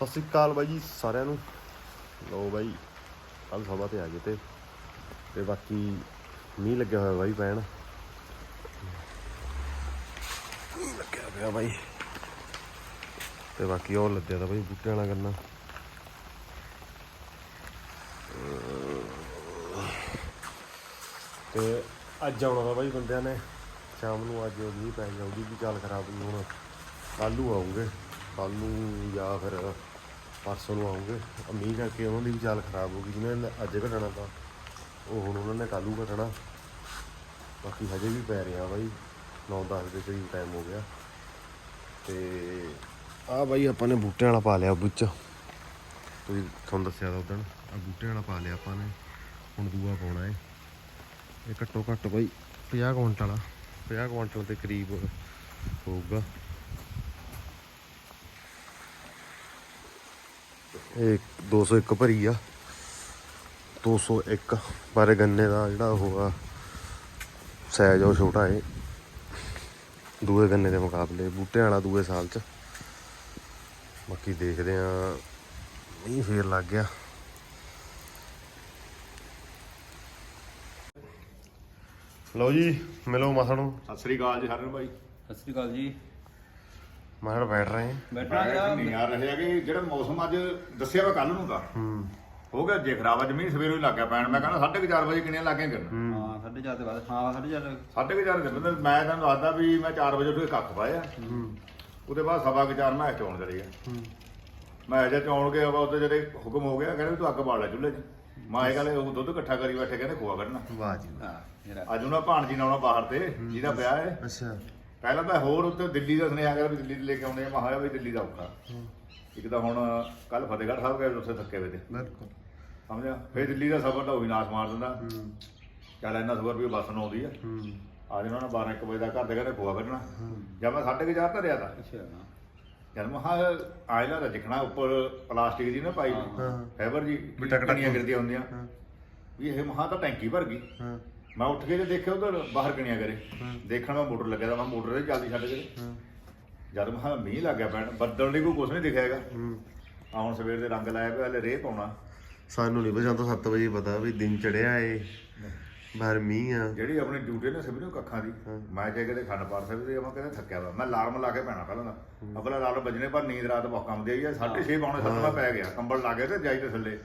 ਸਤਿ ਸ਼੍ਰੀ ਅਕਾਲ ਬਾਈ ਜੀ ਸਾਰਿਆਂ ਨੂੰ। ਲੋ ਬਾਈ ਕੱਲ ਸਭਾ ਤੇ ਆ ਗਏ ਤੇ ਤੇ ਬਾਕੀ ਮੀਂਹ ਲੱਗਿਆ ਹੋਇਆ ਬਾਈ ਪੈਣ। ਮੀਂਹ ਲੱਗਿਆ ਪਿਆ ਬਾਈ। ਤੇ ਬਾਕੀ ਉਹ ਲੱਦਿਆ ਤਾਂ ਬਾਈ ਬੂਟਿਆਂ ਨਾਲ ਕਰਨਾ ਤੇ ਅੱਜ ਆਉਣਾ ਤਾਂ ਬਾਈ ਬੰਦਿਆਂ ਨੇ। ਸ਼ਾਮ ਨੂੰ ਅੱਜ ਮੀਂਹ ਪੈ ਗਿਆ, ਉਹਦੀ ਵੀ ਚਾਲ ਖਰਾਬ ਨਹੀਂ ਹੁਣ। ਕੱਲ੍ਹ ਨੂੰ ਆਉਂਗੇ। ਕੱਲ੍ਹ ਨੂੰ ਜਾਂ ਫਿਰ ਪਰਸੋਂ ਨੂੰ ਆਉਂਗੇ। ਆਹ ਮੀਂਹ ਕਰਕੇ ਉਹਨਾਂ ਦੀ ਵੀ ਚਾਲ ਖਰਾਬ ਹੋ ਗਈ। ਜਿਹਨਾਂ ਨੇ ਅੱਜ ਘਟਣਾ ਤਾਂ, ਉਹ ਹੁਣ ਉਹਨਾਂ ਨੇ ਕੱਲ੍ਹ ਨੂੰ ਘਟਣਾ ਬਾਕੀ ਹਜੇ ਵੀ ਪੈ ਰਿਹਾ ਬਾਈ। 9-10 ਦੇ ਕਰੀਬ ਟਾਈਮ ਹੋ ਗਿਆ। ਤੇ ਆ ਬਾਈ ਆਪਾਂ ਨੇ ਬੂਟਿਆਂ ਵਾਲਾ ਪਾ ਲਿਆ ਵਿੱਚ ਤੁਸੀਂ ਤੁਹਾਨੂੰ ਦੱਸਿਆ ਤਾਂ ਉਦੋਂ ਆ ਬੂਟਿਆਂ ਵਾਲਾ ਪਾ ਲਿਆ ਆਪਾਂ ਨੇ। ਹੁਣ ਦੂਆ ਪਾਉਣਾ ਏ। ਇਹ ਘੱਟੋ ਘੱਟ ਬਾਈ 50 ਕੁਇੰਟਲ ਆ। 50 ਕੁਇੰਟਲ ਦੇ ਕਰੀਬ ਹੋਊਗਾ। ਇਹ 201 ਭਰੀ ਆ। 201 ਪਰ ਗੰਨੇ ਦਾ ਜਿਹੜਾ ਉਹ ਆ ਸਾਈਜ਼ ਉਹ ਛੋਟਾ ਹੈ ਦੂਏ ਗੰਨੇ ਦੇ ਮੁਕਾਬਲੇ ਬੂਟਿਆਂ ਵਾਲਾ ਦੂਏ ਸਾਲ ਚ। ਬਾਕੀ ਦੇਖਦੇ ਆ ਮੀਂਹ ਫੇਰ ਲੱਗ ਗਿਆ। ਲਓ ਜੀ ਮਿਲੋ ਮਸਾ ਨੂੰ। ਸਤਿ ਸ੍ਰੀ ਅਕਾਲ ਜੀ ਸਾਰਿਆਂ ਨੂੰ ਭਾਈ। ਸਤਿ ਸ੍ਰੀ ਅਕਾਲ ਜੀ। ਮਸੜ ਬੈਠ ਰਹੇ ਹਾਂ। ਬੈਠਾ ਨਹੀਂ ਯਾਰ ਰਹੇ ਕਿ ਜਿਹੜਾ ਮੌਸਮ ਅੱਜ ਦੱਸਿਆ ਵਾ ਕੱਲ ਨੂੰ ਤਾਂ। ਹੂੰ। ਹੋ ਗਿਆ ਜੇ ਖਰਾਬ ਅੱਜ ਮੀਂਹ ਸਵੇਰੋਂ ਹੀ ਲੱਗ ਗਿਆ ਪੈਣ। ਮੈਂ ਕਹਿੰਦਾ 4:30 ਵਜੇ ਕਿੰਨੀਆਂ ਲੱਗੇ ਕਰਨ ਹਾਂ। ਸਾਢੇ ਚਾਰ ਦੇ ਬਾਅਦ। ਹਾਂ ਸਾਢੇ ਚਾਰ। 4:30 ਦੇ ਬੰਦੇ ਮੈਂ ਤੁਹਾਨੂੰ ਦੱਸਦਾ ਵੀ ਮੈਂ 4 ਵਜੇ ਉੱਠ ਕੇ ਕੱਖ ਪਾਇਆ। ਹੂੰ। ਉਹਦੇ ਬਾਅਦ ਸਵਾ ਕੇ ਚਾਰ ਮੈਂ ਚੌਣ ਚਲੇ ਗਿਆ। ਮੈਂ ਅਜੇ ਚੌਣ ਕੇ ਉਹ ਜਿਹੜੇ ਹੁਕਮ ਹੋ ਗਿਆ ਕਹਿੰਦੇ ਵੀ ਤੂੰ ਅੱਗ ਬਾਲ ਲੈ ਚੁੱਲ੍ਹੇ 'ਚ। ਮੈਂ ਇਹ ਕਹਿੰਦੇ ਉਹ ਦੁੱਧ ਇਕੱਠਾ ਕਰੀ ਬੈਠੇ ਕਹਿੰਦੇ ਖੋਆ ਕੱਢਣਾ। ਵਾਹ ਜੀ ਵਾਹ। ਹਾਂ ਜਿਹੜਾ ਅੱਜ ਉਹਨਾਂ ਭਾਣਜੀ ਨਾਲ ਆਉਣਾ ਬਾਹਰ ਤੇ ਜਿਹਦਾ ਵਿਆਹ ਹੈ। ਅੱਛਾ। ਪਹਿਲਾਂ ਤਾਂ ਹੋਰ ਉੱਤੇ ਦਿੱਲੀ ਦਾ ਸੁਨੇਹਾ ਕਰ ਵੀ ਦਿੱਲੀ ਤੋਂ ਲੈ ਕੇ ਆਉਣੇ ਆ ਮੈਂ ਕਿਹਾ ਵੀ ਦਿੱਲੀ ਦਾ ਔਖਾ। ਇੱਕ ਤਾਂ ਹੁਣ ਕੱਲ ਫਤਿਹਗੜ੍ਹ ਸਾਹਿਬ ਗਏ ਉੱਥੇ ਥੱਕੇ ਵੇ ਤੇ। ਬਿਲਕੁਲ। ਸਮਝਿਆ? ਫਿਰ ਦਿੱਲੀ ਦਾ ਸਫ਼ਰ ਤਾਂ ਉਹ ਵੀ ਨਾਸ ਮਾਰ ਦਿੰਦਾ। ਚੱਲ ਇੰਨਾ ਸਫ਼ਰ ਵੀ ਬੱਸ ਨੂੰ ਆਉਂਦੀ ਆ। ਆ ਜਾਣਾ 12 1 ਵਜੇ ਦਾ ਘਰ ਦੇ ਘਰੇ ਖੋਆ ਕੱਢਣਾ। ਜਦ ਮੈਂ ਸਾਢੇ ਕੁ ਚਾਰ ਧਰਿਆ ਤਾਂ। ਅੱਛਾ। ਜਦ ਮੈਂ ਹਾਂ ਆਇਲਾ ਰਜਖਣਾ ਉੱਪਰ ਪਲਾਸਟਿਕ ਦੀ ਨਾ ਪਾਈ। ਹਾਂ। ਫਾਈਬਰ ਜੀ ਵੀ ਟਕ ਟਕ ਕਣੀਆਂ ਗਿਰਦੀਆਂ ਹੁੰਦੀਆਂ। ਵੀ ਇਹ ਮਹਾ ਤਾਂ ਟੈਂਕੀ ਭਰ ਗਈ। ਮੈਂ ਉੱਠ ਕੇ ਤੇ ਦੇਖਿਆ ਉਧਰ ਬਾਹਰ ਕਣੀਆਂ ਕਰੇ। ਦੇਖਣ ਮੈਂ ਮੋਟਰ ਲੱਗਿਆ ਤਾਂ ਮੈਂ ਮੋਟਰ ਤੇ ਜਲਦੀ ਛੱਡ ਕੇ। ਜਦ ਮੈਂ ਮੀਂਹ ਲੱਗ ਗਿਆ ਪੈਣ ਬੱਦਲ ਨਹੀਂ ਕੋਈ ਕੁਛ ਨਹੀਂ ਦਿਖਿਆ ਹੈਗਾ। ਹੂੰ। ਆ ਹੁਣ ਸਵੇਰ ਦੇ ਰੰਗ ਲਾਇਆ ਪਿਆ ਹਲੇ ਰੇਹ ਪਾਉਣਾ। ਸਾਨੂੰ ਨਹੀਂ ਪਛਾਣ ਤੋਂ 7 ਵਜੇ ਪਤਾ ਵੀ ਦਿਨ ਚੜਿਆ ਏ ਬਾਹਰ ਮੀਂਹ ਆ। ਜਿਹੜੀ ਆਪਣੀ ਡਿਊਟੀ ਨੇ ਸਭੀ ਨੂੰ ਕੱਖਾਂ ਦੀ। ਮੈਂ ਜੇ ਕਿਤੇ ਖੰਡ ਪਾਰ ਸਾਹਿਬ ਦੇ ਮੈਂ ਕਹਿੰਦਾ ਥੱਕਿਆ ਵਾ। ਮੈਂ ਅਲਾਰਮ ਲਾ ਕੇ ਪੈਣਾ ਪਹਿਲਾਂ ਦਾ ਅਗਲਾ ਅਲਾਰਮ ਵੱਜਣੇ ਪਰ ਨੀਂਦ ਰਾਤ ਬਹੁਤ ਕੰਮ ਦੀ ਆਈ ਆ 6:30 ਪੌਣੇ 7 ਮੈਂ ਪੈ ਗਿਆ। ਕੰਬਲ ਲਾ ਕੇ ਤੇ ਜਾਈ ਤੇ ਥੱਲੇ।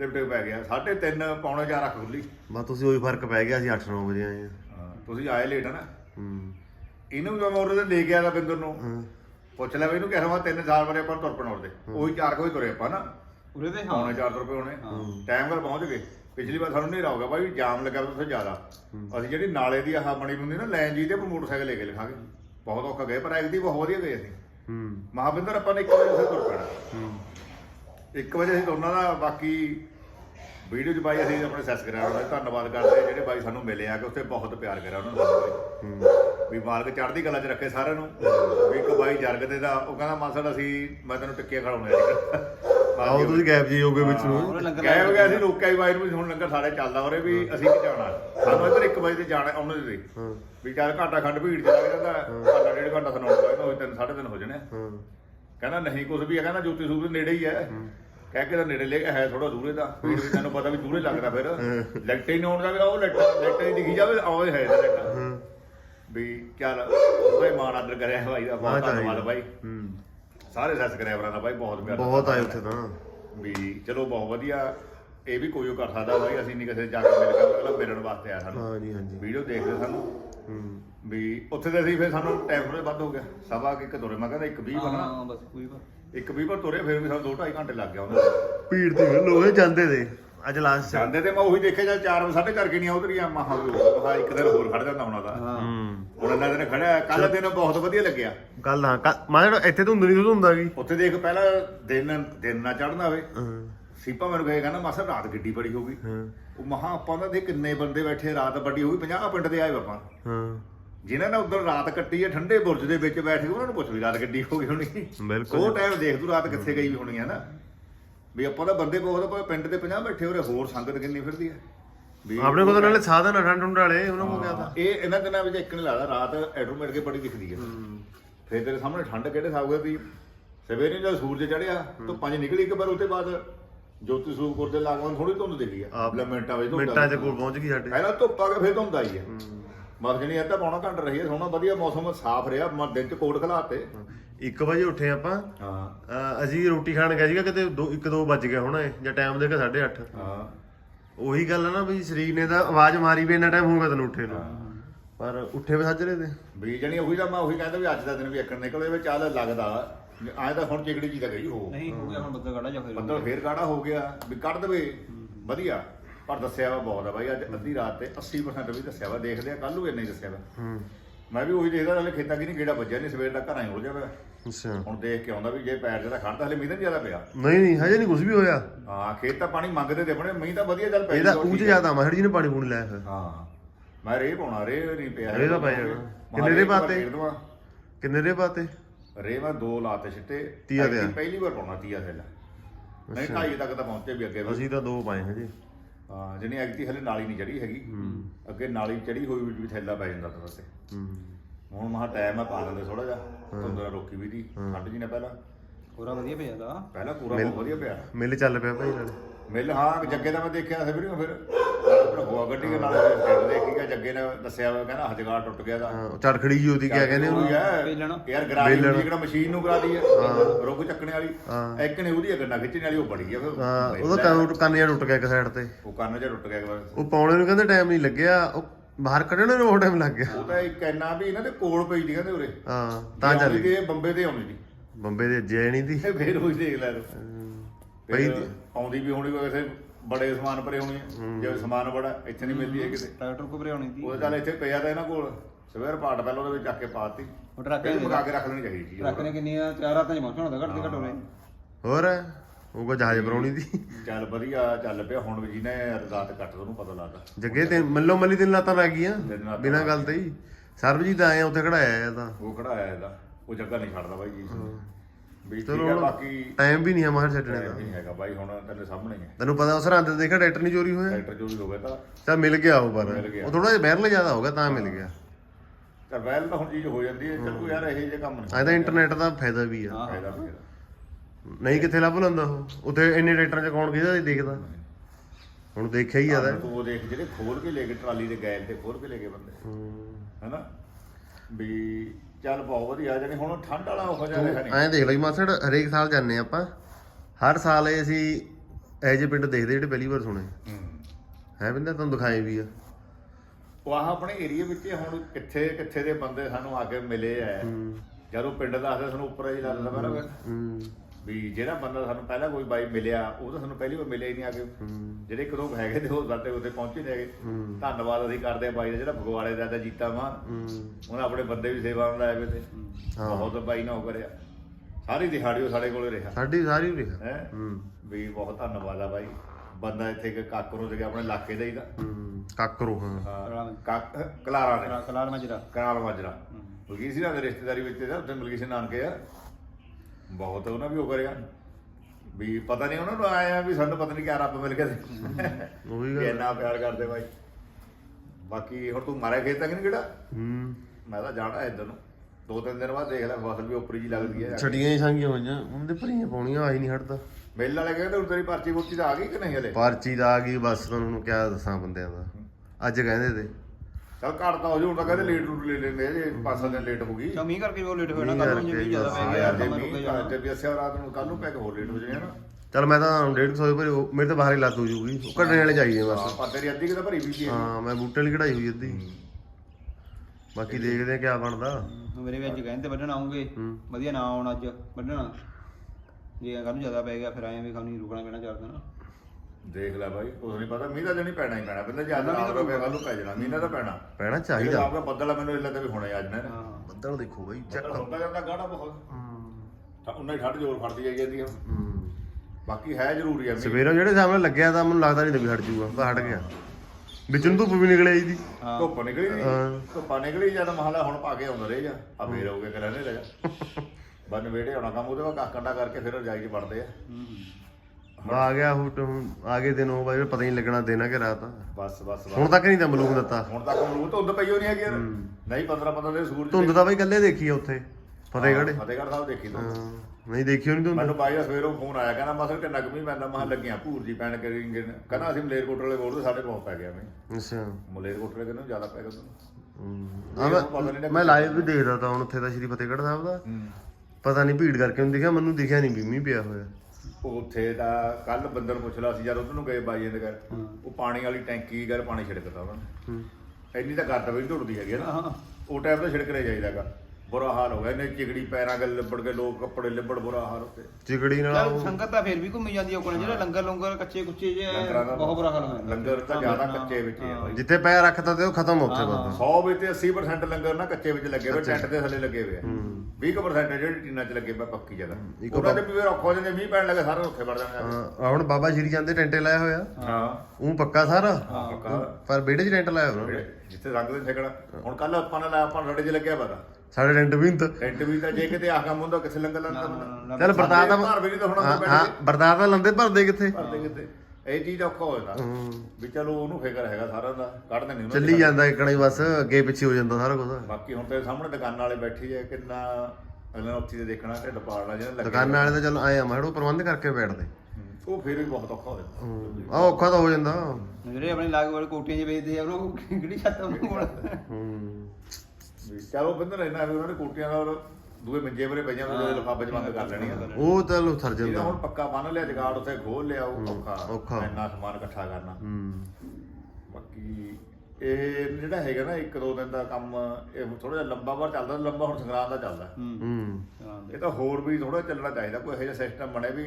ਲਿਪਟੇ ਪੈ ਗਿਆ। 3:30 ਪੌਣੇ 4 ਅੱਖ ਖੁੱਲੀ। ਬਾ ਤੁਸੀਂ ਉਹੀ ਫ਼ਰਕ ਪੈ ਗਿਆ ਸੀ 8-9 ਵਜੇ ਆਏ ਆ। ਹਾਂ, ਤੁਸੀਂ ਆਏ ਲੇਟ ਨਾ। ਹੂੰ। ਇਹਨੂੰ ਜਦੋਂ ਮੈਂ ਉਹਦੇ ਲੈ ਗਿਆ ਤਾਂ ਬਿੰਦਰ ਨੂੰ। ਪੁੱਛ ਲੈ ਵੀ ਇਹਨੂੰ ਕਿਹਾ ਵਾ 3 ਸਾਲ ਬਾਰੇ ਆਪਾਂ ਤੁਰ ਪੈਣਾ ਉਹਦੇ ਉਹੀ 4 ਵਜੇ ਤੁਰੇ ਆਪਾਂ ਨਾ। ਉਰੇ ਤੇ ਹਾਂ। ਪੌਣੇ 400 ਰੁਪਏ ਹੋਣੇ ਟਾਈਮ ਨਾਲ ਪਹੁੰਚ ਗਏ। ਪਿਛਲੀ ਵਾਰ ਸਾਨੂੰ ਹਨੇਰਾ ਹੋ ਗਿਆ। ਭਾਈ ਜਾਮ ਲੱਗਾ ਉੱਥੇ ਜ਼ਿਆਦਾ। ਅਸੀਂ ਜਿਹੜੀ ਨਾਲੇ ਦੀ ਆਹ ਬਣੀ ਹੁੰਦੀ ਨਾ ਲਾਈਨ ਜੀ ਤੇ ਆਪਾਂ ਮੋਟਰਸਾਈਕਲ ਲੈ ਕੇ ਲਿਖਾਂਗੇ। ਬਹੁਤ ਔਖਾ ਗਏ ਪਰ ਐਗਦੀ ਬਹੁਤ ਵਧੀਆ ਗਏ ਅਸੀਂ। ਹੂੰ। ਮਹਾਵਿੰਦਰ ਆਪਾਂ ਨੇ 1 ਵਜੇ ਉੱਥੇ ਤੁਰ ਪੈਣਾ। ਹੂੰ। 1 ਵਜੇ ਅਸੀਂ ਤੁਰਨਾ ਦਾ ਬਾਕੀ ਵੀਡੀਓ 'ਚ ਬਾਈ ਅਸੀਂ ਆਪਣੇ ਸਬਸਕ੍ਰਾਈਬਰ ਦਾ। ਧੰਨਵਾਦ ਕਰਦੇ ਹਾਂ ਜਿਹੜੇ ਬਾਈ ਸਾਨੂੰ ਮਿਲੇ ਆ ਕਿ ਉੱਥੇ ਬਹੁਤ ਪਿਆਰ ਕਰਿਆ ਉਹਨਾਂ ਨੇ ਸਾਨੂੰ ਬਾਈ। ਵੀ ਮਾਲਕ ਚੜ੍ਹਦੀ ਕਲਾ 'ਚ ਰੱਖੇ ਸਾਰਿਆਂ ਨੂੰ। ਵੀ ਇੱਕ ਬਾਈ ਜਰਗਦੇ ਦਾ ਉਹ ਕਹਿੰਦਾ ਮਾਸੜ ਅਸੀਂ ਮੈਂ ਤੈਨੂੰ ਟਿੱਕੀਆਂ ਖਿਲਾਉਣੇ ਆ ਆਓ ਤੁਸੀਂ ਗੈਪ ਜੀ ਹੋਗੇ ਵਿੱਚ ਨੂੰ। ਹੋ ਗਿਆ ਅਸੀਂ ਰੋਕਿਆ ਹੀ ਬਾਈ ਨੂੰ ਵੀ ਹੁਣ ਲੰਗਰ ਸਾਰੇ ਚੱਲਦਾ ਹੋਰੇ ਵੀ ਅਸੀਂ ਕਿ ਜਾਣਾ। ਸਾਨੂੰ ਇੱਧਰ 1 ਵਜੇ ਤੇ ਜਾਣਾ ਆਉਣੇ ਦੇ ਵੀ ਚੱਲ ਘਾਟਾ ਖੰਡ ਭੀੜ ਚ ਲੱਗ ਜਾਂਦਾ। ਘੰਟਾ ਡੇਢ ਘੰਟਾ ਸੁਣਾਉਣ ਦਾ ਉਹ ਤਿੰਨ ਸਾਢੇ ਤਿੰਨ ਹੋ ਜਾਣੇ ਹਾਂ। ਕਹਿੰਦਾ ਨਹੀਂ ਕੁਝ ਵੀ ਹੈ ਕਹਿੰਦਾ ਜੋਤੀ ਸੂਰ ਦੇ ਨੇੜੇ ਹੀ ਹੈ। ਕਹਿ ਕੇ ਤਾਂ ਨੇੜੇ ਲੈ ਕੇ ਹੈ ਥੋੜਾ ਦੂਰੇ ਦਾ। ਵੀ ਤੈਨੂੰ ਪਤਾ ਵੀ ਦੂਰੇ ਲੱਗਦਾ ਫਿਰ। ਲੈਟੇ ਹੀ ਨੋਣ ਦਾ ਉਹ ਲੈਟ ਲੈਟੇ ਦਿਖੀ ਜਾਵੇ ਆਵੇ ਹੈ ਲੈਟਾ ਹਾਂ। ਵੀ ਚੱਲ ਬਈ ਮਾਣ ਆਦਰ ਕਰਿਆ ਭਾਈ ਦਾ ਹਾਂ ਬਹੁਤ। ਧੰਨਵਾਦ ਭਾਈ ਹੂੰ। ਸਾਰੇ ਸਬਸਕ੍ਰਾਈਬਰਾਂ ਦਾ ਭਾਈ ਬਹੁਤ ਪਿਆਰ ਬਹੁਤ ਆਏ ਉੱਥੇ ਤਾਂ। ਵੀ ਚਲੋ ਬਹੁਤ ਵਧੀਆ। ਇਹ ਵੀ ਕੋਈ ਕਰ ਸਕਦਾ ਭਾਈ ਅਸੀਂ ਨਹੀਂ ਕਿਸੇ ਜਾ ਕੇ ਮਿਲ ਕੇ ਅਗਲਾ ਮਿਲਣ ਵਾਸਤੇ ਆਇਆ ਸਾਨੂੰ। ਹਾਂ ਜੀ ਹਾਂ ਜੀ ਵੀਡੀਓ ਦੇਖਦੇ ਸਾਨੂੰ। ਹੂੰ। ਵੀ ਉੱਥੇ ਤੇ ਅਸੀਂ ਫਿਰ ਸਾਨੂੰ ਟਾਈਮ ਥੋੜਾ ਵੱਧ ਹੋ ਗਿਆ। ਸਵਾ ਕਿ ਇੱਕ ਤੁਰੇ। ਮੈਂ ਕਹਿੰਦਾ ਇੱਕ 20 ਬਣਾ ਹਾਂ ਬਸ ਕੋਈ ਬਾ ਇੱਕ 20 ਪਰ ਤੁਰੇ ਫਿਰ ਵੀ ਸਾਨੂੰ 2 2.5 ਘੰਟੇ ਲੱਗ ਗਿਆ ਉਹਨਾਂ ਦੇ। ਭੀੜ ਤੇ ਲੋਹੇ ਜਾਂਦੇ ਦੇ ਅੱਜ ਲਾਸਟ ਜਾਂਦੇ ਤੇ ਮੈਂ ਉਹੀ ਦੇਖਿਆ ਜਦ 4 ਵਜੇ ਸਾਢੇ ਚਾਰ ਕਿੰਨੀਆਂ ਉਤਰੀਆਂ ਮਹਾ ਮਹਾ ਇੱਕ ਦਿਨ ਹੋਰ ਖੜ ਜਾਂਦਾ ਹੋਣਾ ਦਾ। ਹਾਂ। ਹੂੰ। ਹੁਣ ਇਹਨਾਂ ਦਿਨ ਖੜਿਆ ਕੱਲ ਦਿਨ ਬਹੁਤ ਵਧੀਆ ਲੱਗਿਆ। ਕੱਲ ਹਾਂ ਮਾਜੜ ਇੱਥੇ ਧੁੰਦ ਨਹੀਂ ਧੁੰਦਾ ਗਈ ਉੱਥੇ ਦੇਖ ਪਹਿਲਾਂ ਦਿਨ ਦਿਨ ਨਾ ਚੜਨਾ ਹੋਵੇ। ਹਾਂ। ਸੀਪਾ ਮੈਨੂੰ ਕਹੇ ਕਹਿੰਦਾ ਮਾਸਾ ਰਾਤ ਗੱਡੀ ਬੜੀ ਹੋ ਗਈ। ਹਾਂ। ਉਹ ਮਹਾ ਆਪਾਂ ਦਾ ਦੇ ਕਿੰਨੇ ਬੰਦੇ ਬੈਠੇ ਰਾਤ ਵੱਡੀ ਹੋ ਗਈ 50 ਪਿੰਡ ਦੇ ਆਏ ਬਾਪਾ ਹਾਂ। ਜਿਨ੍ਹਾਂ ਨੇ ਉਧਰ ਰਾਤ ਕੱਟੀ ਹੈ ਠੰਡੇ ਬੁਰਜ ਦੇ ਵਿੱਚ ਬੈਠ ਕੇ ਉਹਨਾਂ ਨੂੰ ਪੁੱਛ ਵੀ ਰਾਤ ਗੱਡੀ ਹੋ ਗਈ ਹੋਣੀ। ਬਿਲਕੁਲ ਉਹ ਟਾਈਮ ਦੇਖ ਤੂੰ ਰਾਤ ਕਿੱਥੇ ਗਈ ਹੋਣੀ ਹੈ ਨਾ। ਵੀ ਆਪਾਂ ਤਾਂ ਬੰਦੇ ਬਹੁਤ ਭਾਵੇਂ ਪਿੰਡ ਦੇ 50 ਬੈਠੇ ਹੋਰੇ ਹੋਰ ਸੰਗਤ ਕਿੰਨੀ ਫਿਰਦੀ ਹੈ। ਵੀ ਆਪਣੇ ਕੋਲ ਤਾਂ ਨਾਲੇ ਸਾਧਨ ਠੰਡ ਠੰਡ ਵਾਲੇ ਉਹਨਾਂ ਕੋਲ ਕਿਆ ਹਾਂ, ਇਹ ਇਹਨਾਂ ਦਿਨਾਂ ਵਿੱਚ ਇੱਕ ਨਹੀਂ ਲੱਗਦਾ ਰਾਤ ਐਟੋਮੈਟ ਕੇ ਬੜੀ ਦਿਖਦੀ ਹੈ। ਫਿਰ ਤੇਰੇ ਸਾਹਮਣੇ ਠੰਡ ਕਿਹੜੇ ਹਿਸਾਬ ਦੀ ਸਵੇਰੇ ਜਦ ਸੂਰਜ ਚੜਿਆ ਧੁੱਪਾਂ 'ਚ ਨਿਕਲੀ ਇੱਕ ਵਾਰ ਉਹਦੇ ਬਾਅਦ ਜੋਤੀ ਸਰੂਪਪੁਰ ਦੇ ਲਾਗੋਂ ਥੋੜੀ ਧੁੰਦ ਦਿਖੀ ਆ ਮਿੰਟਾਂ ਵਿੱਚ ਧੁੰਦ ਮਿੰਟਾਂ 'ਚ ਕੋਲ ਪਹੁੰਚ ਗਈ ਸਾਡੇ। ਪਹਿਲਾਂ ਧੁੱਪ ਆ ਕੇ ਫਿਰ ਧੁੰਦ ਆਈ ਹੈ। ਬਸ ਜਣੀ ਅੱਧਾ ਪੌਣਾ ਘੰਟਾ ਰਹੀ ਹੈ ਸੋਹਣਾ ਵਧੀਆ ਮੌਸਮ ਸਾਫ਼ ਰਿਹਾ ਮ- ਦਿਨ 'ਚ ਕੋਟ ਖਲਾਤੇ 1 ਵਜੇ ਉੱਠੇ ਆਪਾਂ। ਹਾਂ। ਅਹ ਅਸੀਂ ਰੋਟੀ ਖਾਣ ਗਏ ਸੀਗਾ ਕਿਤੇ 2 1 2 ਵੱਜ ਗਿਆ ਹੋਣਾ ਇਹ ਜਾਂ ਟਾਈਮ ਦੇ ਕੇ 8:30 ਹਾਂ। ਉਹੀ ਗੱਲ ਆ ਨਾ ਵੀ ਸਰੀਰ ਨੇ ਤਾਂ ਆਵਾਜ਼ ਮਾਰੀ ਵੀ ਇੰਨਾ ਟਾਈਮ ਹੋ ਗਿਆ ਤੈਨੂੰ ਉੱਠੇ ਨੂੰ। ਪਰ ਉੱਠੇ ਵੀ ਸੱਜਰੇ ਤੇ। ਵੀ ਜਣੀ ਉਹੀ ਤਾਂ ਮੈਂ ਉਹੀ ਕਹਿੰਦਾ ਵੀ ਅੱਜ ਦਾ ਦਿਨ ਵੀ ਇੱਕਣ ਨਿਕਲੇ ਵੀ ਚੱਲ ਲੱਗਦਾ। ਐਂ ਤਾਂ ਹੁਣ ਚਿਕੜੀ ਜੀ ਤਾਂ ਗਈ ਹੋ। ਨਹੀਂ ਹੋ ਗਿਆ ਹੁਣ ਬੱਦਲ ਕੱਢਾ ਜਾ ਫਿਰ ਬੱਦਲ ਫੇਰ ਗਾੜਾ ਹੋ ਗਿਆ? ਵੀ ਕੱਢ ਦਵੇ। ਵਧੀਆ। ਪਰ ਦੱਸਿਆ ਵਾ ਬਹੁਤ ਆ ਬਾਈ ਅੱਜ ਅੱਧੀ ਰਾਤ ਤੇ 80% ਵੀ ਦੱਸਿਆ ਵਾ। ਦੇਖਦੇ ਆ ਕੱਲ ਨੂੰ ਇੰਨਾ ਹੀ ਦੱਸਿਆ ਵਾ। ਹੂੰ। ਮੈਂ ਵੀ ਉਹੀ ਦੇਖਦਾ ਹਲੇ ਖੇਤਾਂ ਕੀ ਨਹੀਂ ਗੇੜਾ ਵੱਜਿਆ ਨਹੀਂ ਸਵੇਰ ਦਾ ਘਰਾਂ ਹੀ ਹੋ ਜਾਵੇ ਅੱਛਾ। ਹੁਣ ਦੇਖ ਕੇ ਆਉਂਦਾ ਵੀ ਜੇ ਪੈਰ ਜਿਹੜਾ ਖੜਦਾ ਹਲੇ ਮੀਂਹ ਤਾਂ ਜ਼ਿਆਦਾ ਪਿਆ। ਨਹੀਂ ਨਹੀਂ ਹਜੇ ਨਹੀਂ ਕੁਝ ਵੀ ਹੋਇਆ। ਹਾਂ ਖੇਤ ਤਾਂ ਪਾਣੀ ਮੰਗਦੇ ਤੇ ਆਪਣੇ ਮੀਂਹ ਤਾਂ ਵਧੀਆ ਚੱਲ ਪੈ ਇਹਦਾ ਠੀਕ ਜ਼ਿਆਦਾ ਮਹੜ ਜੀ ਨੇ ਪਾਣੀ ਪੂਣੀ ਲਾਇਆ ਫਿਰ ਹਾਂ ਮੈਂ ਰੇ ਪਾਉਣਾ ਰੇ ਨਹੀਂ ਪਿਆ। ਰੇਹ ਤਾਂ ਪੈ ਜਾਣਾ। ਕਿੰਨੇ ਵਾਰ ਪਾਤੇ? ਕਿੰਨੇ ਰੇ ਪਾਤੇ? ਰੇ ਮੈਂ ਦੋ ਲਾਤੇ ਛਿੱਟੇ। ਤੀਆ ਪਹਿਲੀ ਵਾਰ ਪਾਉਣਾ ਤੀਆ ਥੈਲਾ। ਨਹੀਂ ਢਾਈ ਤੱਕ ਤਾਂ ਪਹੁੰਚੇ ਵੀ ਅੱਗੇ ਅਸੀਂ ਤਾਂ ਦੋ ਪਾਏ ਹਜੇ। ਹਾਂ ਜਿਹਨੇ ਐਗਤੀ ਹਲੇ ਨਾਲੀ ਨਹੀਂ ਚੜੀ ਹੈਗੀ। ਅੱਗੇ ਨਾਲੀ ਚੜੀ ਹੋਈ ਵਿੱਚ ਵੀ ਥੈਲਾ ਪੈ ਜਾਂਦਾ ਤਾਂ ਵਸੇ ਹੂੰ। ਹੁਣ ਮਹਾ ਟਾਈਮ ਆ ਪਾ ਲੈਂਦੇ ਥੋੜਾ ਜਿਹਾ ਤੁੰਦਰਾ ਰੋਕੀ ਵੀ ਦੀ ਠੰਡ ਜੀ ਨੇ ਪਹਿਲਾਂ। ਪੂਰਾ ਵਧੀਆ ਪਿਆ ਦਾ ਪਹਿਲਾਂ ਪੂਰਾ ਬਹੁਤ ਵਧੀਆ ਪਿਆ। ਮਿਲ ਚੱਲ ਪਿਆ ਭਾਈ ਨਾਲੇ। ਮਿਲ ਹਾਂ ਜੱਗੇ ਦਾ ਮੈਂ ਦੇਖਿਆ ਸੀ ਵੀਡੀਓ ਫਿਰ। ਨਾਲ ਗੱਡੀ ਦੇ ਨਾਲ ਫਿਰ ਦੇਖੀ ਗਿਆ ਜੱਗੇ ਨੇ ਦੱਸਿਆ ਵਾ ਕਹਿੰਦਾ ਹਜਗਾਰ ਟੁੱਟ ਗਿਆ ਦਾ। ਹਾਂ, ਚੜਖੜੀ ਜੀ ਉਹਦੀ ਕਿਆ ਕਹਿੰਦੇ ਉਹਨੂੰ? ਵੇਲਣ। ਯਾਰ ਗਰਾਰੀ ਹੁੰਦੀ ਜਿਹੜਾ ਮਸ਼ੀਨ ਨੂੰ ਕਰਾਦੀ ਹੈ। ਰੁਕ ਚੱਕਣੇ ਵਾਲੀ। ਇੱਕ ਨੇ ਉਹਦੀ ਗੰਨਾ ਖਿੱਚਣ ਵਾਲੀ ਉਹ ਬੜੀ ਆ ਫਿਰ। ਹਾਂ ਉਹਦਾ ਕੰਨ ਕੰਨ ਜਿਹਾ ਟੁੱਟ ਗਿਆ ਇੱਕ ਸਾਈਡ ਤੇ। ਉਹ ਕੰਨ ਜਿਹਾ ਟੁੱਟ ਗਿਆ ਇੱਕ ਵਾਰ। ਉਹ ਪਾਉਣੇ ਨੂੰ ਕਹਿੰਦੇ ਟਾਈਮ ਨਹੀਂ ਲੱਗਿਆ ਉਹ ਬਾਹਰ ਕੱਢਣ ਨੂੰ ਉਹ ਟਾਈਮ ਲੱਗ ਗਿਆ। ਉਹ ਤਾਂ ਇੱਕ ਇੰਨਾ ਵੀ ਇਹਨਾਂ ਦੇ ਕੋਲ ਪਈ ਦੀ ਕਹਿੰਦੇ ਉਰੇ। ਹਾਂ ਤਾਂ ਚੱਲ ਗਏ ਬੰਬੇ ਤੇ ਆਉਣੀ ਦੀ ਬੰਬੇ ਦੇ ਨਹੀਂ ਦੀ ਫੇਰ ਉਹੀ ਦੇਖ ਲੈ ਤੂੰ। ਪਈ ਫਿਰ ਆਉਂਦੀ ਵੀ ਹੋਣੀ ਕੋਈ ਕਿਸੇ ਬੜੇ ਸਮਾਨ ਪਰੇ ਹੋਣੀ ਹੈ। ਜੇ ਸਮਾਨ ਬੜਾ ਇੱਥੇ ਨਹੀਂ ਮਿਲਦੀ ਹੈ ਕਿਤੇ ਟਰੈਕਟਰ ਕੋ ਭਰਿਆਉਣੀ ਦੀ ਉਹ ਚੱਲ ਇੱਥੇ ਪਿਆ ਤਾਂ ਇਹਨਾਂ ਕੋਲ। ਸਵੇਰ ਪਾਟ ਪਹਿਲਾਂ ਉਹਦੇ ਵਿੱਚ ਚੱਕ ਕੇ ਪਾਤੀ। ਉਹ ਟਰੱਕ ਫਿਰ ਮਗਾ ਕੇ ਰੱਖ ਲੈਣੀ ਚਾਹੀਦੀ ਸੀ। ਟਰੱਕ ਨੇ ਕਿੰਨੀਆਂ ਚਾਰ ਰਾਤਾਂ ਚ ਪਹੁੰਚਣਾ ਹੁੰਦਾ ਘੱਟ ਤੇ ਘੱਟ ਉਰੇ। ਹੋਰ? ਉਹ ਕੋ ਜਹਾਜ਼ ਬਣਾਉਣੀ ਦੀ? ਚੱਲ ਵਧੀਆ ਚੱਲ ਪਿਆ। ਹੁਣ ਵੀ ਜਿਹਨੇ ਰਾਤ ਕੱਟ ਉਹਨੂੰ ਪਤਾ ਲੱਗਦਾ। ਜੱਗੇ ਤੇ ਮੱਲੋ ਮੱਲੀ ਤਿੰਨ ਲਾਤਾਂ ਲੱਗ ਗਈਆਂ ਬਿਨਾਂ ਗੱਲ ਤੇ ਹੀ। ਸਰਬਜੀਤ ਆਏ ਆ ਉੱਥੇ ਖੜਾਇਆ ਆ ਤਾਂ ਉਹ ਖੜਾਇਆ ਇਹਦਾ। ਉਹ ਜੱਗਾ ਨਹੀਂ ਛੱਡਦਾ ਬਾਈ ਜੀ ਵੀ ਠੀਕ ਚਲੋ ਹੈ ਬਾਕੀ ਟਾਈਮ ਵੀ ਨਹੀਂ ਆ ਮਾਹਰ ਛੱਡਣੇ ਦਾ। ਨਹੀਂ ਹੈਗਾ ਬਾਈ ਹੁਣ ਤੇਰੇ ਸਾਹਮਣੇ ਹੈ ਤੈਨੂੰ ਪਤਾ ਉਸ ਰਾਤ ਦੇਖਿਆ ਟਰੈਕਟਰ ਨਹੀਂ ਚੋਰੀ ਹੋਇਆ? ਟਰੈਕਟਰ ਚੋਰੀ ਹੋ ਗਿਆ ਤਾਂ। ਤਾਂ ਮਿਲ ਗਿਆ ਉਹ ਪਰ। ਮਿਲ ਗਿਆ। ਉਹ ਥੋੜਾ ਜਿਹਾ ਬੈਰਲ ਜ਼ਿਆਦਾ ਹੋ ਗਿਆ ਤਾਂ ਮਿਲ ਗਿਆ। ਤਾਂ ਵੈਲ ਤਾਂ ਹੁਣ ਚੀਜ਼ ਹੋ ਜਾਂਦੀ ਹੈ। ਚੱਲ ਕੋਈ ਯਾਰ ਇਹ ਜੇ ਕੰਮ ਨਹੀਂ। ਅੱਜ ਤਾਂ ਇੰਟਰਨੈਟ ਦਾ ਫਾਇਦਾ ਵੀ ਆ। ਹਾਂ ਫਾਇਦਾ ਫਾਇਦਾ ਨਹੀਂ ਕਿੱਥੇ ਲੱਭ ਲੈਂਦਾ ਉਹ? ਉੱਥੇ ਇੰਨੇ ਟਰੈਕਟਰਾਂ 'ਚ ਕੌਣ ਕਿਹਦਾ ਦੇਖਦਾ? ਹੁਣ ਦੇਖਿਆ ਹੀ ਆਦਾ ਤੂੰ। ਉਹ ਦੇਖ ਜਿਹੜੇ ਖੋਲ ਕੇ ਲੈ ਕੇ ਟਰਾਲੀ ਦੇ ਗੈਲ ਤੇ ਖੋਲ ਕੇ ਲੈ ਕੇ ਬੰਦੇ। ਹੈਨਾ? ਵੀ ਚੱਲ ਬਹੁਤ ਵਧੀਆ ਜਾਨੀ ਹੁਣ ਠੰਡ ਵਾਲਾ ਹੋ ਜਾ ਰਿਹਾ ਨਹੀਂ ਐਂ ਦੇਖ ਲਈ ਮਾਸੜ ਹਰੇਕ ਸਾਲ ਜਾਂਦੇ ਆਪਾਂ। ਹਰ ਸਾਲ ਇਹ ਅਸੀਂ ਇਹੋ ਜਿਹੇ ਪਿੰਡ ਦੇਖਦੇ ਜਿਹੜੇ ਪਹਿਲੀ ਵਾਰ ਸੁਣੇ। ਹੂੰ। ਬਿੰਦਾ ਤੁਹਾਨੂੰ ਦਿਖਾਏ ਵੀ ਆ। ਉਹ ਆਹ ਆਪਣੇ ਏਰੀਆ ਵਿੱਚ ਹੁਣ ਕਿੱਥੇ ਕਿੱਥੇ ਦੇ ਬੰਦੇ ਸਾਨੂੰ ਆ ਕੇ ਮਿਲੇ ਐ ਜਦੋਂ ਪਿੰਡ ਦੱਸਦੇ ਸਾਨੂੰ ਉੱਪਰ ਹੀ ਲੱਗਦਾ ਪਹਿਲਾਂ ਹੂੰ। ਵੀ ਜਿਹੜਾ ਬੰਦਾ ਸਾਨੂੰ ਪਹਿਲਾਂ ਕੋਈ ਬਾਈ ਮਿਲਿਆ ਉਹ ਤਾਂ ਸਾਨੂੰ ਪਹਿਲੀ ਵਾਰ ਮਿਲਿਆ ਹੀ ਨਹੀਂ ਆ ਕੇ। ਜਿਹੜੇ ਇੱਕ ਦੋ ਹੈਗੇ ਤੇ ਉਹ ਸਾਡੇ ਉੱਤੇ ਪਹੁੰਚੇ ਨਹੀਂ ਹੈਗੇ। ਧੰਨਵਾਦ ਅਸੀਂ ਕਰਦੇ ਆ ਬਾਈ ਦਾ ਜਿਹੜਾ ਫਗਵਾੜੇ ਦਾ ਦਾ ਜੀਤਾ ਮਾਨ। ਉਹਨਾਂ ਆਪਣੇ ਬੰਦੇ ਵੀ ਸੇਵਾ ਨੂੰ ਲਾਏ ਵੇ ਤੇ ਬਹੁਤ ਬਾਈ ਨਾ ਉਹ ਕਰਿਆ। ਸਾਰੀ ਦਿਹਾੜੀ ਉਹ ਸਾਡੇ ਕੋਲੇ ਰਿਹਾ। ਸਾਡੀ ਸਾਰੀ ਆ। ਹੈ? ਵੀ ਬਹੁਤ ਧੰਨਵਾਦ ਆ ਬਾਈ। ਬੰਦਾ ਇੱਥੇ ਇੱਕ ਕਾਕਰੋਂ ਸੀਗਾ ਆਪਣੇ ਇਲਾਕੇ ਦਾ ਹੀ ਦਾ ਕਾਕਰੋ ਹਾਂ। ਕਲਾਰਾ ਨੇ। ਕਲਾਲ ਮਜਰਾ। ਕਨਾਲ ਮਾਜਰਾ। ਉਹ ਕੀ ਸੀ ਨਾ ਰਿਸ਼ਤੇਦਾਰੀ ਵਿੱਚ ਤੇ ਉੱਥੇ ਮਿਲ ਗਈ ਸੀ ਨਾਨਕੇ ਆ। ਬਹੁਤ ਉਹਨਾਂ ਵੀ ਉਹ ਕਰਿਆ। ਵੀ ਪਤਾ ਨਹੀਂ ਉਹਨਾਂ ਨੂੰ ਆਇਆ ਵੀ ਸਾਨੂੰ ਪਤਾ ਨਹੀਂ ਕਿਆ ਰੱਬ ਮਿਲ ਗਿਆ ਸੀ। ਉਹੀ ਵੀ ਇੰਨਾ ਪਿਆਰ ਕਰਦੇ ਬਾਈ। ਬਾਕੀ ਹੁਣ ਤੂੰ ਮਾਰਿਆ ਖੇਤ ਤੱਕ ਨਹੀਂ ਕਿਹੜਾ? ਹੂੰ। ਮੈਂ ਤਾਂ ਜਾਣਾ ਇੱਧਰ ਨੂੰ। ਦੋ ਤਿੰਨ ਦਿਨ ਬਾਅਦ ਦੇਖ ਲੈ ਫਸਲ ਵੀ ਉੱਪਰੀ ਜੀ ਲੱਗਦੀ ਹੈ। ਛੜੀਆਂ ਹੀ ਸੰਗੀਆਂ ਹੋਈਆਂ। ਉਹਦੇ ਭਰੀਆਂ ਪਾਉਣੀਆਂ ਆਹੀ ਨਹੀਂ ਹਟਦਾ। ਮੇਲ ਵਾਲੇ ਕਹਿੰਦੇ ਹੁਣ ਤੇਰੀ ਪਰਚੀ ਪੁਰਚੀ ਤਾਂ ਆ ਗਈ ਕਿ ਨਹੀਂ ਹਲੇ? ਪਰਚੀ ਦਾ ਆ ਗਈ ਬਸ ਤੁਹਾਨੂੰ ਕਿਆ ਦੱਸਾਂ ਬੰਦਿਆਂ ਦਾ। ਅੱਜ ਕਹਿੰਦੇ ਤੇ। ਚਲ ਘੱਟ ਤਾਂ ਹੋ ਜੂ ਹੁਣ ਤਾਂ ਕਹਿੰਦੇ ਲੇਟ ਰੂਟ ਲੈ ਲੈਂਦੇ ਆ, ਜੇ ਪੰਜ ਸੱਤ ਦਿਨ ਲੇਟ ਹੋ ਗਈ। ਮੀਂਹ ਕਰਕੇ ਵੀ ਉਹ ਲੇਟ ਮੀਂਹ ਕੱਲ ਨੂੰ ਜੇ ਕਰਕੇ ਵੀ ਜ਼ਿਆਦਾ ਪੈ ਗਿਆ ਯਾਰ ਜੇ ਕੰਮ ਰੁਕ ਮੀਂਹ ਜਾਣਾ ਤੇ ਵੀ ਅਸਿਆ ਰਾਤ ਨੂੰ ਕੱਲ ਨੂੰ ਪੈ ਕੇ ਹੋਰ ਲੇਟ ਹੋ ਜਾਏ ਨਾ। ਚਲ ਮੈਂ ਤਾਂ 150 ਭਰੀ ਉਹ- ਮੇਰੇ ਤਾਂ ਬਾਹਰ ਹੀ ਲੱਤ ਹੋ ਜੂਗੀ ਉਹ ਕੱਢਣੇ ਵਾਲੇ ਚਾਹੀਦੇ ਬਸ। ਹਾਂ, ਪਰ ਤੇਰੀ ਅੱਧੀ ਕਿਤੇ ਭਰੀ ਵੀ ਸੀ। ਹਾਂ ਮੈਂ ਬੂਟੇ ਵਾਲੀ ਕਢਾਈ ਹੋਈ ਅੱਧੀ। ਬਾਕੀ ਦੇਖਦੇ ਆ ਕਿਆ ਬਣਦਾ। ਹੁਣ ਮੇਰੇ ਵੀ ਅੱਜ ਕਹਿੰਦੇ ਵੱਢਣ ਆਉਂਗੇ। ਹੂੰ। ਵਧੀਆ ਨਾ ਆਉਣ ਅੱਜ ਵੱਢਣਾ। ਜੇ ਕੱਲ ਨੂੰ ਜ਼ਿਆਦਾ ਪੈ ਗਿਆ ਫਿਰ ਆਏ ਵੀ ਖਾਣੀ ਰੁਕਣਾ ਪੈਣਾ ਚਾਰ ਦਿਨ। ਦੇਖ ਲੈ ਬਾਈ ਕੁਝ ਨਹੀਂ ਪਤਾ ਮੀਂਹ ਦਾ ਜਣੀ ਪੈਣਾ ਹੀ ਪੈਣਾ ਬੰਦਾ ਜ਼ਿਆਦਾ ਰਾਤ ਰੋਵੇ ਕੱਲ ਨੂੰ ਪੈ ਜਾਣਾ ਮੀਂਹ ਦਾ ਪੈਣਾ। ਪੈਣਾ ਚਾਹੀਦਾ। ਆਪਣਾ ਬੱਦਲ ਆ, ਮੈਨੂੰ ਇਹ ਲੱਗਦਾ ਵੀ ਹੋਣਾ ਅੱਜ ਨਾ। ਹਾਂ। ਬੱਦਲ ਦੇਖੋ ਬਈ ਚੈੱਕ। ਹੁੰਦਾ ਜਾਂਦਾ ਗਾੜਾ ਬਹੁਤ। ਹੂੰ। ਤਾਂ ਉਹਨਾਂ ਹੀ ਠੱਡ ਜੋਰ ਫੜਦੀ ਜਾਈ ਜਾਂਦੀ ਆ ਬਾਕੀ ਹੈ ਜ਼ਰੂਰੀ ਆ ਸਵੇਰੇ ਜਿਹੜੇ ਸਾਹਮਣੇ ਲੱਗਿਆ ਤਾਂ ਮੈਨੂੰ ਲੱਗਦਾ ਨਹੀਂ ਵੀ ਹਟ ਜੂਗਾ ਤਾਂ ਹਟ ਗਿਆ। ਵਿੱਚ ਨੂੰ ਧੁੱਪ ਵੀ ਨਿਕਲ ਆਈ ਦੀ। ਹਾਂ। ਧੁੱਪ ਨਿਕਲੀ ਨਹੀਂ। ਹਾਂ। ਧੁੱਪ ਨਿਕਲੀ ਜਦ ਮਹਲਾ ਹੁਣ ਪਾ ਕੇ ਆਉਂਦਾ ਰਹੇ ਜਾ ਆ ਫੇਰ ਹੋ ਗਏ ਕਰਾਨੇ ਲੈ ਜਾ। ਬੰਨ ਵੇੜੇ ਹੋਣਾ ਕੰਮ ਉਹਦੇ ਬਾਅਦ ਕੰਡਾ ਕਰਕੇ ਫਿਰ ਰਜਾਈ 'ਚ ਵੜਦੇ ਆ। ਹੂੰ। ਆ ਗਿਆ ਹੁਣ ਹੁਣ ਆ ਗਏ ਦਿਨ ਉਹ ਬਾਈ ਪਤਾ ਹੀ ਨਹੀਂ ਲੱਗਣਾ ਦੇਣਾ ਕਿ ਰਾਤ ਆ। ਬਸ ਬਸ ਬਸ। ਹੁਣ ਤੱਕ ਨਹੀਂ ਤਾਂ ਮਲੂਕ ਦਿੱਤਾ। ਹੁਣ ਤੱਕ ਮਰੂ ਧੁੰਦ ਪਈ ਹੋਣੀ ਹੈਗੀ ਯਾਰ। ਨਹੀਂ 15 15 ਦੇ ਸੂਰਜ ਧੁੰਦ ਤਾਂ ਬਾਈ ਕੱਲੇ ਦੇਖੀ ਆ ਉੱਥੇ ਫਤਿਹਗੜ੍ਹ। ਫਤਿਹਗੜ੍ਹ ਸਾਹਿਬ ਦੇਖੀ ਤੂੰ ਨਹੀਂ ਦੇਖਿਓ ਨਹੀਂ ਤੂੰ ਮੈਨੂੰ ਬਾਈ ਦਾ ਸਵੇਰੋਂ ਫੋਨ ਆਇਆ ਕਹਿੰਦਾ ਮਸਲ ਕਿ ਨਗਮੀ ਮੈਂ ਨਾ ਮਹਾਂ ਲੱਗੀਆਂ ਭੂਰ ਜੀ ਪੈਣ ਕਰੀਂਗੇ ਕਹਿੰਦਾ ਅਸੀਂ ਮਲੇਰਕੋਟ ਵਾਲੇ ਬੋਰਡ ਤੇ ਸਾਡੇ ਬਹੁਤ ਪੈ ਗਿਆ ਮੈਂ ਅੱਛਾ। ਮਲੇਰਕੋਟ ਵਾਲੇ ਕਹਿੰਦੇ ਜ਼ਿਆਦਾ ਪੈ ਗਿਆ ਤੁਹਾਨੂੰ। ਆ ਮੈਂ- ਲਾਈਵ ਵੀ ਦੇਖਦਾ ਤਾਂ ਹੁਣ ਉੱਥੇ ਦਾ ਸ਼੍ਰੀ ਫਤਿਹਗੜ੍ਹ ਸਾਹਿਬ ਦਾ। ਪਤਾ ਨਹੀਂ ਭੀੜ ਕਰਕੇ ਉਹਨੂੰ ਦਿਖਿਆ ਮੈਨੂੰ ਦਿਖਿਆ ਨਹੀਂ ਵੀ ਮੀਂਹ ਪਿਆ ਹੋਇਆ। ਉੱਥੇ ਦਾ ਕੱਲ ਬੰਦਰ ਪੁੱਛ ਲਾ ਸੀ ਜਦ ਉਧਰ ਨੂੰ ਗਏ ਬਾਈ ਦੇ ਘਰ। ਉਹ ਪਾਣੀ ਵਾਲੀ ਟੈਂਕੀ ਘਰ ਪਾਣੀ ਛਿੜਕਦਾ ਉਹਨਾਂ ਨੇ। ਹੂੰ। ਇੰਨੀ ਤਾਂ ਗੱਤ ਵੀ ਨੀ ਢੁੱਟਦੀ ਹੈਗੀ ਨਾ। ਹਾਂ। ਉਹ ਟਾਈਮ ਤਾਂ ਛਿੜਕ ਰਿਹਾ ਜਾਈਦਾਗਾ ਬੁਰਾ ਹਾਲ ਹੋ ਗਿਆ। ਇਹਨੇ ਚਿਗੜੀ ਪੈਰਾਂ ਗੱਲ ਲਿਬੜ ਕੇ ਲੋਕ ਕੱਪੜੇ ਲਿਬੜ ਬੁਰਾ ਹਾਲ ਉੱਤੇ ਚਿਕੜੀ ਨਾਲ ਚੱਲ ਉਹ- ਸੰਗਤ ਤਾਂ ਫੇਰ ਵੀ ਘੁੰਮੀ ਜਾਂਦੀ ਆ ਕੋਲ ਜਿਹੜਾ ਲੰਗਰ ਲੰਗਰ ਕੱਚੇ ਕੁੱਚੇ ਜੇ ਲੰਗਰਾਂ ਦਾ ਬਹੁਤ ਬੁਰਾ ਹਾਲ ਹੋ ਜਾਂਦਾ। ਲੰਗਰ ਤਾਂ ਜ਼ਿਆਦਾ ਕੱਚੇ ਵਿੱਚ ਹੀ ਆ ਬਾਈ। ਜਿੱਥੇ ਪੈਰ ਰੱਖਦਾ ਤੇ ਉਹ ਖਤਮ ਉੱਥੇ ਬਸ। 100 ਵਿੱਚ ਤੇ 80% ਲੰਗਰ ਨਾ ਕੱਚੇ ਵਿੱਚ ਲੱਗੇ ਹੋਏ ਟੈਂਟ ਦੇ ਥੱਲੇ ਲੱਗੇ ਹੋਏ ਆ। 20% ਜਿਹੜੇ ਟੀਨਾਂ 'ਚ ਲੱਗੇ ਪਏ ਪੱਕੀ ਜਗ੍ਹਾ ਉਹਨਾਂ ਦੇ ਵੀ ਫਿਰ ਔਖਾ ਹੋ ਜਾਂਦੇ ਮੀਂਹ ਪੈਣ ਲੱਗੇ ਸਾਰੇ ਉੱਥੇ ਵੜ ਜਾਂਦੇ ਆ। ਹਾਂ, ਆਹ ਹੁਣ ਬਾਬਾ ਸ਼੍ਰੀ ਚੰਦ ਦੇ ਟੈਂਟੇ ਲਾਇਆ ਹੋਇਆ। ਹਾਂ। ਉਹ ਪੱਕਾ ਸਾਰਾ? ਪੱਕਾ। ਪਰ ਵਿਹੜੇ 'ਚ ਟੈਂਟ ਲਾਇਆ ਹੋਇਆ। ਜਿਹੜੇ ਜਿੱਥੇ ਰੰਗ ਦੇ ਛਕੜਾ ਹੁਣ ਕੱਲ ਆਪਾਂ ਨੇ ਲਾਇਆ ਆਪਾਂ ਰੜੇ 'ਚ ਲੱਗਿਆ ਪਤਾ। ਸਾਡੇ ਟੈਂਟ ਵੀ ਨਹੀਂ ਤਾਂ ਟੈਂਟ ਵੀ ਤਾਂ ਜੇ ਕਿਤੇ ਕੰਮ ਹੁੰਦਾ ਕਿੱਥੇ ਲੰਗਰ ਲਾਉਂਦਾ ਬੰਦਾ ਚੱਲ ਬਰਦਾਤ ਤਾਂ ਘਰ ਵੀ ਨਹੀਂ ਤਾਂ ਹੁਣ ਹਾਂ ਆਪਾਂ ਹਾਂ ਬਰਦਾਤ ਤਾਂ ਲੰਦੇ ਭਰਦੇ ਕਿੱਥੇ? ਭਰਦੇ ਕਿਤੇ ਇਹ ਚੀਜ਼ ਔਖਾ ਹੋ ਜਾਂਦਾ। ਵੀ ਚਲੋ ਉਹਨੂੰ ਫਿਕਰ ਹੈਗਾ ਸਾਰਾ ਦਾ ਕੱਢਦੇ ਨਹੀਂ ਉਹਨਾਂ ਚੱਲੀ ਜਾਂਦਾ ਇਕਣਾ ਹੀ ਬਸ ਅੱਗੇ ਪਿੱਛੇ ਹੋ ਜਾਂਦਾ ਸਾਰਾ ਕੁਝ ਬਾਕੀ ਹੁਣ ਤੇ ਸਾਹਮਣੇ ਦੁਕਾਨਾਂ ਵਾਲੇ ਬੈਠੇ ਆ ਕਿੰਨਾ ਅਗਲੇ ਨੇ ਉੱਥੇ ਤੇ ਦੇਖਣਾ ਢਿੱਡ ਪਾੜਨਾ ਜਿਹੜਾ ਲੱਗੇ ਦੁਕਾਨਾਂ ਵਾਲੇ ਤਾਂ ਚੱਲ ਆਏ ਆ ਮਾੜੋ ਪ੍ਰਬੰਧ ਕਰਕੇ ਬੈਠਦੇ। ਉਹ ਫਿਰ ਵੀ ਬਹੁਤ ਔਖਾ ਹੋ ਜਾਂਦਾ। ਆ ਔਖਾ ਤਾਂ ਹੋ ਜਾਂਦਾ। ਜਿਹੜੇ ਆਪਣੇ ਲਾਗ ਵਾਲੇ ਕੋਟੀਆਂ 'ਚ ਵੇਚਦੇ ਆ ਉਹ ਕਿਹੜੀ ਛੱਤ ਉਹਨਾਂ ਕੋਲ? ਹੂੰ। ਵੀ ਚਲੋ ਬੰਦਰ ਇੰਨਾ ਵੀ ਉਹਨਾਂ ਨੇ ਕੋਟੀਆਂ ਨਾਲ ਦੂਏ ਮੰਜੇ ਬਰੇ ਪਈਆਂ ਉਹਨਾਂ ਦੇ ਲਿਫਾਫੇ ਚ ਬੰਦ ਕਰ ਲੈਣੀਆਂ। ਉਹ ਚਲੋ ਸਰ ਇਹਦਾ ਜਾਂਦਾ। ਹੁਣ ਪੱਕਾ ਬੰਨ ਲਿਆ ਜਗਾੜ ਉੱਥੇ ਖੋਲ ਲਿਆ ਉਹ ਔਖਾ। ਔਖਾ। ਇੰਨਾ ਸਮਾਨ ਇਕੱਠਾ ਕਰਨਾ। ਹੂੰ। ਬਾਕੀ ਇਹ ਜਿਹੜਾ ਹੈਗਾ ਨਾ ਇੱਕ ਦੋ ਦਿਨ ਦਾ ਕੰਮ ਇਹ ਥੋੜਾ ਜਿਹਾ ਲੰਬਾ ਵਾਰ ਚੱਲਦਾ ਲੰਬਾ ਹੁਣ ਸੰਗਰਾਂਦ ਦਾ ਚੱਲਦਾ। ਹੂੰ। ਇਹ ਤਾਂ ਹੋਰ ਵੀ ਥੋੜਾ ਚੱਲਣਾ ਚਾਹੀਦਾ ਕੋਈ ਇਹੋ ਜਿਹਾ ਸਿਸਟਮ ਬਣੇ ਵੀ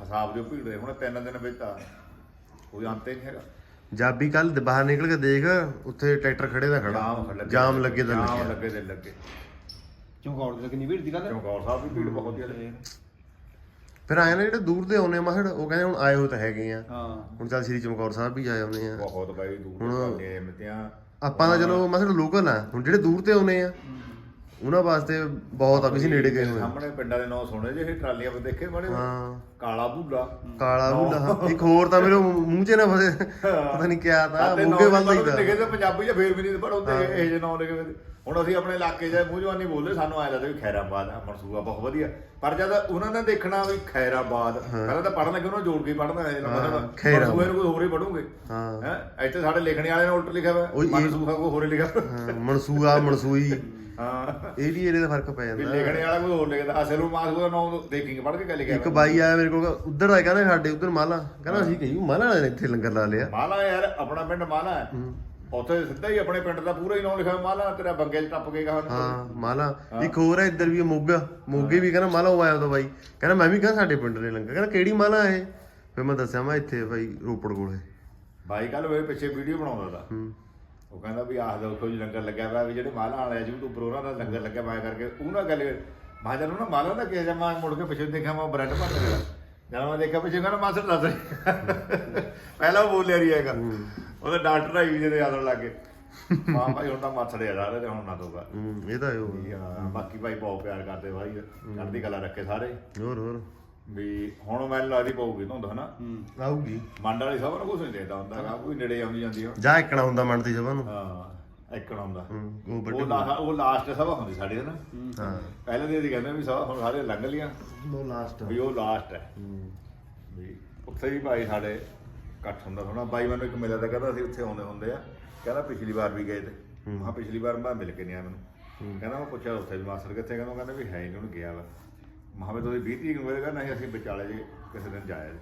ਹਿਸਾਬ ਜੋ ਭੀੜ ਦੇ ਹੁਣ ਤਿੰਨ ਦਿਨ ਵਿੱਚ ਤਾਂ ਕੋਈ ਅੰਤ ਹੀ ਨਹੀਂ ਹੈਗਾ। ਜਾਬੀ ਕੱਲ ਬਾਹਰ ਨਿਕਲ ਕੇ ਦੇਖ ਉੱਥੇ ਟਰੈਕਟਰ ਖੜੇ ਦਾ ਜਾਮ ਖੜਾ ਲੱਗੇ ਜਾਮ ਲੱਗੇ ਤਾਂ ਜਾਮ ਲੱਗਿਆ ਲੱਗੇ ਤੇ ਲੱਗੇ। ਚੌਂਕੌੜ ਦੇ ਕਿੰਨੀ ਭੀੜ ਦੀ ਗੱਲ ਚਮਕੌਰ ਸਾਹਿਬ ਵੀ ਭੀੜ ਬਹੁਤ ਜ਼ਿਆਦਾ ਫਿਰ ਆਏ ਨਾ ਜਿਹੜੇ ਦੂਰ ਦੇ ਆਉਨੇ ਮਹੜ ਉਹ ਕਹਿੰਦੇ ਹੁਣ ਆਏ ਹੋ ਤਾਂ ਹੈਗੇ ਆ। ਹਾਂ। ਹੁਣ ਚੱਲ ਸ੍ਰੀ ਚਮਕੌਰ ਸਾਹਿਬ ਵੀ ਜਾਏ ਆਉਂਦੇ ਆ। ਬਹੁਤ ਬਾਈ ਦੂਰ ਦੇ ਮਿੱਤਿਆਂ ਆਪਾਂ ਤਾਂ ਚਲੋ ਮਸਲ ਲੋਕਲ ਆ ਹੁਣ ਜਿਹੜੇ ਦੂਰ ਤੇ ਆਉਨੇ ਆ ਉਹਨਾਂ ਵਾਸਤੇ ਬਹੁਤ ਆ ਵੀ ਨੇੜੇ ਗਏ ਹੋਏ ਆ। ਸਾਹਮਣੇ ਪਿੰਡਾਂ ਦੇ ਨਾਂ ਸੁਣੇ ਜੇ ਇਹ ਟਰਾਲੀਆਂ 'ਤੇ ਦੇਖੇ ਬੜੇ ਹਾਂ। ਕਾਲਾ ਬੂਲਾ ਕਾਲਾ ਬੁੱਲਾ ਇੱਕ ਹੋਰ ਤਾਂ ਮੇਰੇ ਮੂੰਹ 'ਚ ਨਾ ਫਸੇ। ਪਤਾ ਨਹੀਂ ਕਿਆ ਤਾਂ ਮੋਗੇ ਵੱਲ ਦਾ ਹੀ ਤਾਂ। ਤੇ ਪੰਜਾਬੀ 'ਚ ਫੇਰ ਵੀ ਨਹੀਂ ਪਰ ਉੱਤੇ ਇਹ ਜਿਹੇ ਨਾਂ ਲਿਖੇ। ਹੁਣ ਅਸੀਂ ਆਪਣੇ ਇਲਾਕੇ 'ਚ ਮੂੰਹ ਜਵਾਨੀ ਬੋਲਦੇ ਸਾਨੂੰ ਆਇਆ ਲੱਗਦਾ ਵੀ ਖੈਰਾਬਾਦ ਆ ਮਨਸੂਬਾ ਬਹੁਤ ਵਧੀਆ। ਪਰ ਜਦ ਉਹਨਾਂ ਨੇ ਦੇਖਣਾ ਵੀ ਖੈਰਾਬਾਦ ਪਹਿਲਾਂ ਤਾਂ ਪੜਨ ਲੱਗੇ ਉਹਨਾਂ ਜੋੜ ਕੇ ਪੜਨਾ ਹੈ ਮਤਲਬ। ਮਨਸੂਬੇ ਨੂੰ ਕੋਈ ਹੋਰੇ ਪੜੂਗੇ ਹਾਂ। ਹੈ ਇੱਥੇ ਸਾਡੇ ਲਿਖਣੇ ਵਾਲੇ ਨੇ ਉਲਟ ਲਿਖਿਆ ਹੋਇਆ ਇਹ- ਮਨਸੂਬਾ ਕੋਈ ਹੋਰੇ ਲਿਖਿਆ। ਹਾਂ, ਮਨਸੂਆ ਮਨਸੂਈ। ਹਾਂ। ਇਹਦੀ ਇਹਦੇ ਦਾ ਫ਼ਰਕ ਪੈ ਵੀ ਜਾਂਦਾ ਲਿਖਣੇ ਵਾਲਾ ਕੋਈ ਹੋਰ ਲਿਖਦਾ। ਅਸਲ ਨੂੰ ਮਾਸ ਦਾ ਨਾਮ ਦੇਖੀਂਗੇ ਪੜ ਕੇ ਕਿਆ ਲਿਖਿਆ ਇੱਕ ਬਾਈ ਆਇਆ ਮੇਰੇ ਕੋਲ ਉਧਰ ਦਾ ਕਹਿੰਦਾ ਸਾਡੇ ਉਧਰ ਮਾਲਾ। ਕਹਿੰਦਾ ਅਸੀਂ ਕਹੀ ਮਾਲਾ ਇੱਥੇ ਲੰਗਰ ਲਾ ਲਿਆ। ਮਾਲਾ ਯਾਰ ਆਪਣਾ ਪਿੰਡ ਮਾਲਾ ਹੈ। ਉੱਥੇ ਸਿੱਧਾ ਹੀ ਆਪਣੇ ਪਿੰਡ ਦਾ ਪੂਰਾ ਹੀ ਨਾਮ ਲਿਖਿਆ ਮਾਲਾ ਤੇਰਾ ਬੰਗੇ 'ਚ ਟੱਪ ਕੇ ਕਹਾਂ ਹਾਂ ਮਾਲਾ। ਇੱਕ ਹੋਰ ਹੈ ਇੱਧਰ ਵੀ ਹੈ ਮੋਗਾ। ਮੋਗੇ ਵੀ ਕਹਿੰਦਾ ਮਾਲਾ ਉਹ ਆਇਆ ਉਹਦਾ ਬਾਈ। ਕਹਿੰਦਾ ਮੈਂ ਵੀ ਕਹਿੰਦਾ ਸਾਡੇ ਪਿੰਡ ਨੇ ਲੰਗਰ। ਕਹਿੰਦਾ ਕਿਹੜੀ ਮਾਲਾ ਇਹ? ਫਿਰ ਮੈਂ ਦੱਸਿਆ ਮੈਂ ਇੱਥੇ ਬਾਈ ਰੋਪੜ ਕੋਲੇ। ਬਾਈ ਕੱਲ ਵੇ ਪਿੱਛੇ ਵੀਡੀਓ ਬਣਾਉਂਦਾ ਤਾ। ਹੂੰ। ਉਹ ਕਹਿੰਦਾ ਵੀ ਆਹ ਦੇਖੋ ਜੀ ਲੰਗਰ ਲੱਗਿਆ ਹੋਇਆ ਵੀ ਜਿਹੜੇ ਮਾਲਾ ਵਾਲੇ ਯੂਟਿਊਬਰ ਉਹਨਾਂ ਦਾ ਲੰਗਰ ਲੱਗਿਆ ਹੋਇਆ ਕਰਕੇ ਉਹਨਾਂ ਗੱਲ ਮੈਂ ਜਦ ਉਹਨਾਂ ਮਾਲਾ ਦਾ ਕਿਹਾ ਜਮਾ ਮੁੜ ਕੇ ਪਿੱਛੇ ਦੇਖਿਆ ਮੈਂ ਬ੍ਰੈਡ ਭਰ ਰਿਹਾ ਜਦ ਮੈਂ ਦੇਖਿਆ ਪਿੱਛੇ ਕਹਿੰਦਾ ਮਾਸਟਰ ਦੱਸ ਰਿਹਾ। ਪਹਿਲਾਂ ਉਹ ਬੋਲਿਆ ਰਹੀ ਹੈਗਾ। ਉਹਦਾ ਡਾਕਟਰ ਆਈ ਜਿਹਦੇ ਆਦਣ ਲੱਗੇ ਮਾਂ ਭਾਈ ਹੁਣ ਤਾਂ ਮਾਸੜੇ ਆ ਜਾ ਰਹੇ ਤੇ ਹੁਣ ਨਾ ਦੋਗਾ ਹੂੰ ਇਹ ਤਾਂ ਹੈ ਹਾਂ, ਬਾਕੀ ਭਾਈ ਬਹੁਤ ਪਿਆਰ ਕਰਦੇ ਭਾਈ ਚੜ੍ਹਦੀ ਕਲਾ ਰੱਖੇ ਸਾਰੇ। ਹੋਰ ਹੋਰ। ਵੀ ਹੁਣ ਮੈਨੂੰ ਲੱਗਦੀ ਪਊਗੀ ਧੁੰਦ ਹਨਾ। ਆਊਗੀ। ਮੰਡ ਵਾਲੀ ਸਭ ਨੂੰ ਕੁਝ ਨਹੀਂ ਦੇਖਦਾ ਹੁੰਦਾ ਗਾ, ਕੋਈ ਨੇੜੇ ਆਉਂਦੀ ਜਾਂਦੀ ਆ। ਜਾ ਇੱਕਣਾ ਹੁੰਦਾ ਮਨ ਦੀ ਸਭਾ ਨੂੰ। ਹਾਂ ਇੱਕਣ ਆਉਂਦਾ ਹੂੰ, ਉਹ ਉਹ ਵੱਡੇ ਲਾ- ਉਹ ਲਾਸਟ ਸਭਾ ਹੁੰਦੀ ਸਾਡੀ ਹਨਾ। ਹਾਂ। ਪਹਿਲੇ ਦਿਨ ਦੀ ਕਹਿੰਦੇ ਵੀ ਸਭਾ ਹੁਣ ਸਾਰੇ ਲੰਘ ਲੀਆਂ ਉਹ ਲਾਸਟ। ਵੀ ਉਹ ਲਾਸਟ ਹੈ। ਵੀ ਉੱਥੇ ਵੀ ਭਾਈ ਸਾਡੇ ਇਕੱਠ ਹੁੰਦਾ ਥੋੜਾ ਬਾਈ ਮੈਨੂੰ ਇੱਕ ਮਿਲਿਆ ਤਾਂ ਕਹਿੰਦਾ ਅਸੀਂ ਉੱਥੇ ਆਉਂਦੇ ਹੁੰਦੇ ਆ। ਕਹਿੰਦਾ ਪਿਛਲੀ ਵਾਰ ਵੀ ਗਏ ਤੇ। ਮੈਂ ਕਿਹਾ ਪਿਛਲੀ ਵਾਰ ਮੈਂ ਮਿਲ ਕੇ ਨਹੀਂ ਆਇਆ ਮੈਨੂੰ। ਕਹਿੰਦਾ ਮੈਂ ਪੁੱਛਿਆ ਉੱਥੇ ਵੀ ਮਾਸਟਰ ਕਿੱਥੇ ਕਹਿੰਦਾ ਕਹਿੰਦਾ ਵੀ ਹੈ ਨਹੀਂ ਉਹਨੂੰ ਗਿਆ ਵਾ। ਮੈਂ ਕਿਹਾ ਵੀ ਤੁਸੀਂ 20 ਤਰੀਕ ਨੂੰ ਗਏ ਕਹਿੰਦਾ ਨਹੀਂ ਅਸੀਂ ਵਿਚਾਲੇ ਜੇ ਕਿਸੇ ਦਿਨ ਜਾਇਆ ਜੀ।